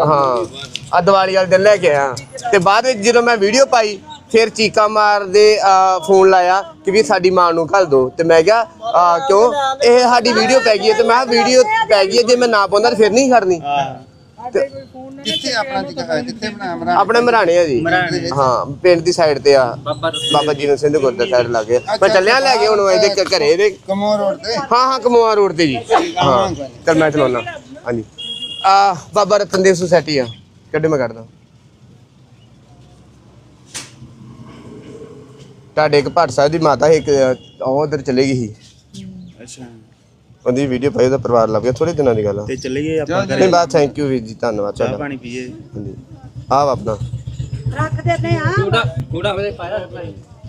ਹਾਂ ਆ ਦੀਵਾਲੀ ਵਾਲੇ ਦਿਨ ਲੈ ਕੇ ਆਇਆ। ਤੇ ਬਾਅਦ ਵਿੱਚ ਜਦੋਂ ਮੈਂ ਵੀਡੀਓ ਪਾਈ ਫਿਰ ਚੀਕਾ ਮਾਰਦੇ ਆ, ਫੋਨ ਲਾਇਆ ਕਿ ਵੀ ਸਾਡੀ ਮਾਂ ਨੂੰ ਘੱਲ ਦੋ। ਤੇ ਮੈਂ ਕਿਹਾ ਆ, ਕਿਉਂ? ਇਹ ਸਾਡੀ ਵੀਡੀਓ ਪੈ ਗਈ ਹੈ ਤੇ ਮੈਂ ਵੀਡੀਓ ਪੈ ਗਈ ਹੈ ਜੇ ਮੈਂ ਨਾ ਪਾਉਂਦਾ ਤਾਂ ਫਿਰ ਨਹੀਂ ਖੜਨੀ। ਕਿੱਥੇ ਆਪਣਾ ਜਗ੍ਹਾ ਕਿੱਥੇ ਬਣਾਇਆ ਆਪਣੇ ਮਰਾਣੇ ਆ ਜੀ। ਹਾਂ ਪਿੰਡ ਦੀ ਸਾਈਡ ਤੇ ਆ। ਬਾਬਾ ਜੀਵਨ ਸਿੰਘ ਗੁਰਦਾ ਸਾਈਡ ਲੱਗੇ। ਮੈਂ ਚੱਲਿਆ ਲੈ ਕੇ ਹੁਣ ਇਹਦੇ ਘ- ਘਰੇ ਇਹਦੇ। ਕਮੋ ਰੋਡ ਤੇ? ਹਾਂ ਹਾਂ ਕਮੋਆ ਰੋਡ ਤੇ ਜੀ। ਹਾਂ। ਚੱਲ ਮੈਂ ਚਲਾਉਣਾ ਹਾਂਜੀ। ਆ ਬਾਬਾ ਰਤਨ ਦੇਵ ਸੁਸਾਇਟੀ ਆ। ਕੱਢੇ ਮੈਂ ਕੱਢਦਾ? ਤੁਹਾਡੇ ਇੱਕ ਭੱਟ ਸਾਹਿਬ ਦੀ ਮਾਤਾ ਇੱਕ ਉਹ ਉਧਰ ਚਲੇ ਗਈ ਸੀ। ਅੱਛਾ। ਉਹਦੀ ਵੀਡੀਓ ਪਾਈ ਉਹਦਾ ਪਰਿਵਾਰ ਲੱਗ ਗਿਆ ਥੋੜੇ ਦਿਨਾਂ ਦੀ ਗੱਲ ਆ। ਤੇ ਚੱਲੇ ਗਏ ਆਪਾਂ ਨਹੀਂ ਬਾਤ ਥੈਂਕ ਯੂ ਵੀਰ ਜੀ ਧੰਨਵਾਦ ਚਾਹ ਤੁਹਾਡਾ। ਪਾਣੀ ਪੀਏ। ਹਾਂਜੀ। ਆਹ ਵਾ ਆਪਣਾ। ਰੱਖ ਦਿੰਦੇ ਆ।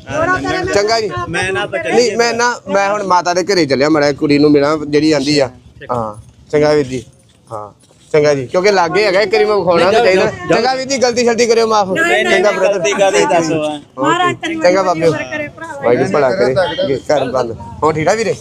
ਥੋੜਾ ਤੇਰੇ ਚੰਗਾ ਜੀ। ਮੈਂ ਨਾ ਬਚਾ ਨਹੀਂ ਮੈਂ ਨਾ ਮੈਂ ਹੁਣ ਮਾਤਾ ਦੇ ਘਰੇ ਚੱਲਿਆ ਮੜਾ ਕੁੜੀ ਨੂੰ ਮਿਲਾਂ ਜਿਹੜੀ ਆਂਦੀ ਆ। ਹਾਂ ਚੰਗਾ ਵੀਰ ਜੀ। ਹਾਂ। ਚੰਗਾ ਜੀ ਕਿਉਂਕਿ ਲਾਗੇ ਹੈਗਾ ਇੱਕ ਵਾਰੀ ਮੈਂ ਵਿਖਾਉਣਾ ਤਾਂ ਚਾਹੀਦਾ। ਚੰਗਾ ਵੀਰ ਜੀ ਗਲਤੀ ਸ਼ਲਤੀ ਕਰਿਓ ਮਾਫ ਚੰਗਾ ਬ੍ਰਦਰ ਗਲਤੀ ਕਾਦੀ ਦੱਸੋ। ਮਹਾਰਾਜ ਤੈਨੂੰ ਚੰਗਾ ਭਰਾ ਵਾਹਿਗੁਰੂ ਭਲਾ ਕਰੇ। ਘਰ ਬੰਦ ਹੋ ਠੀਕ ਆ ਵੀਰੇ?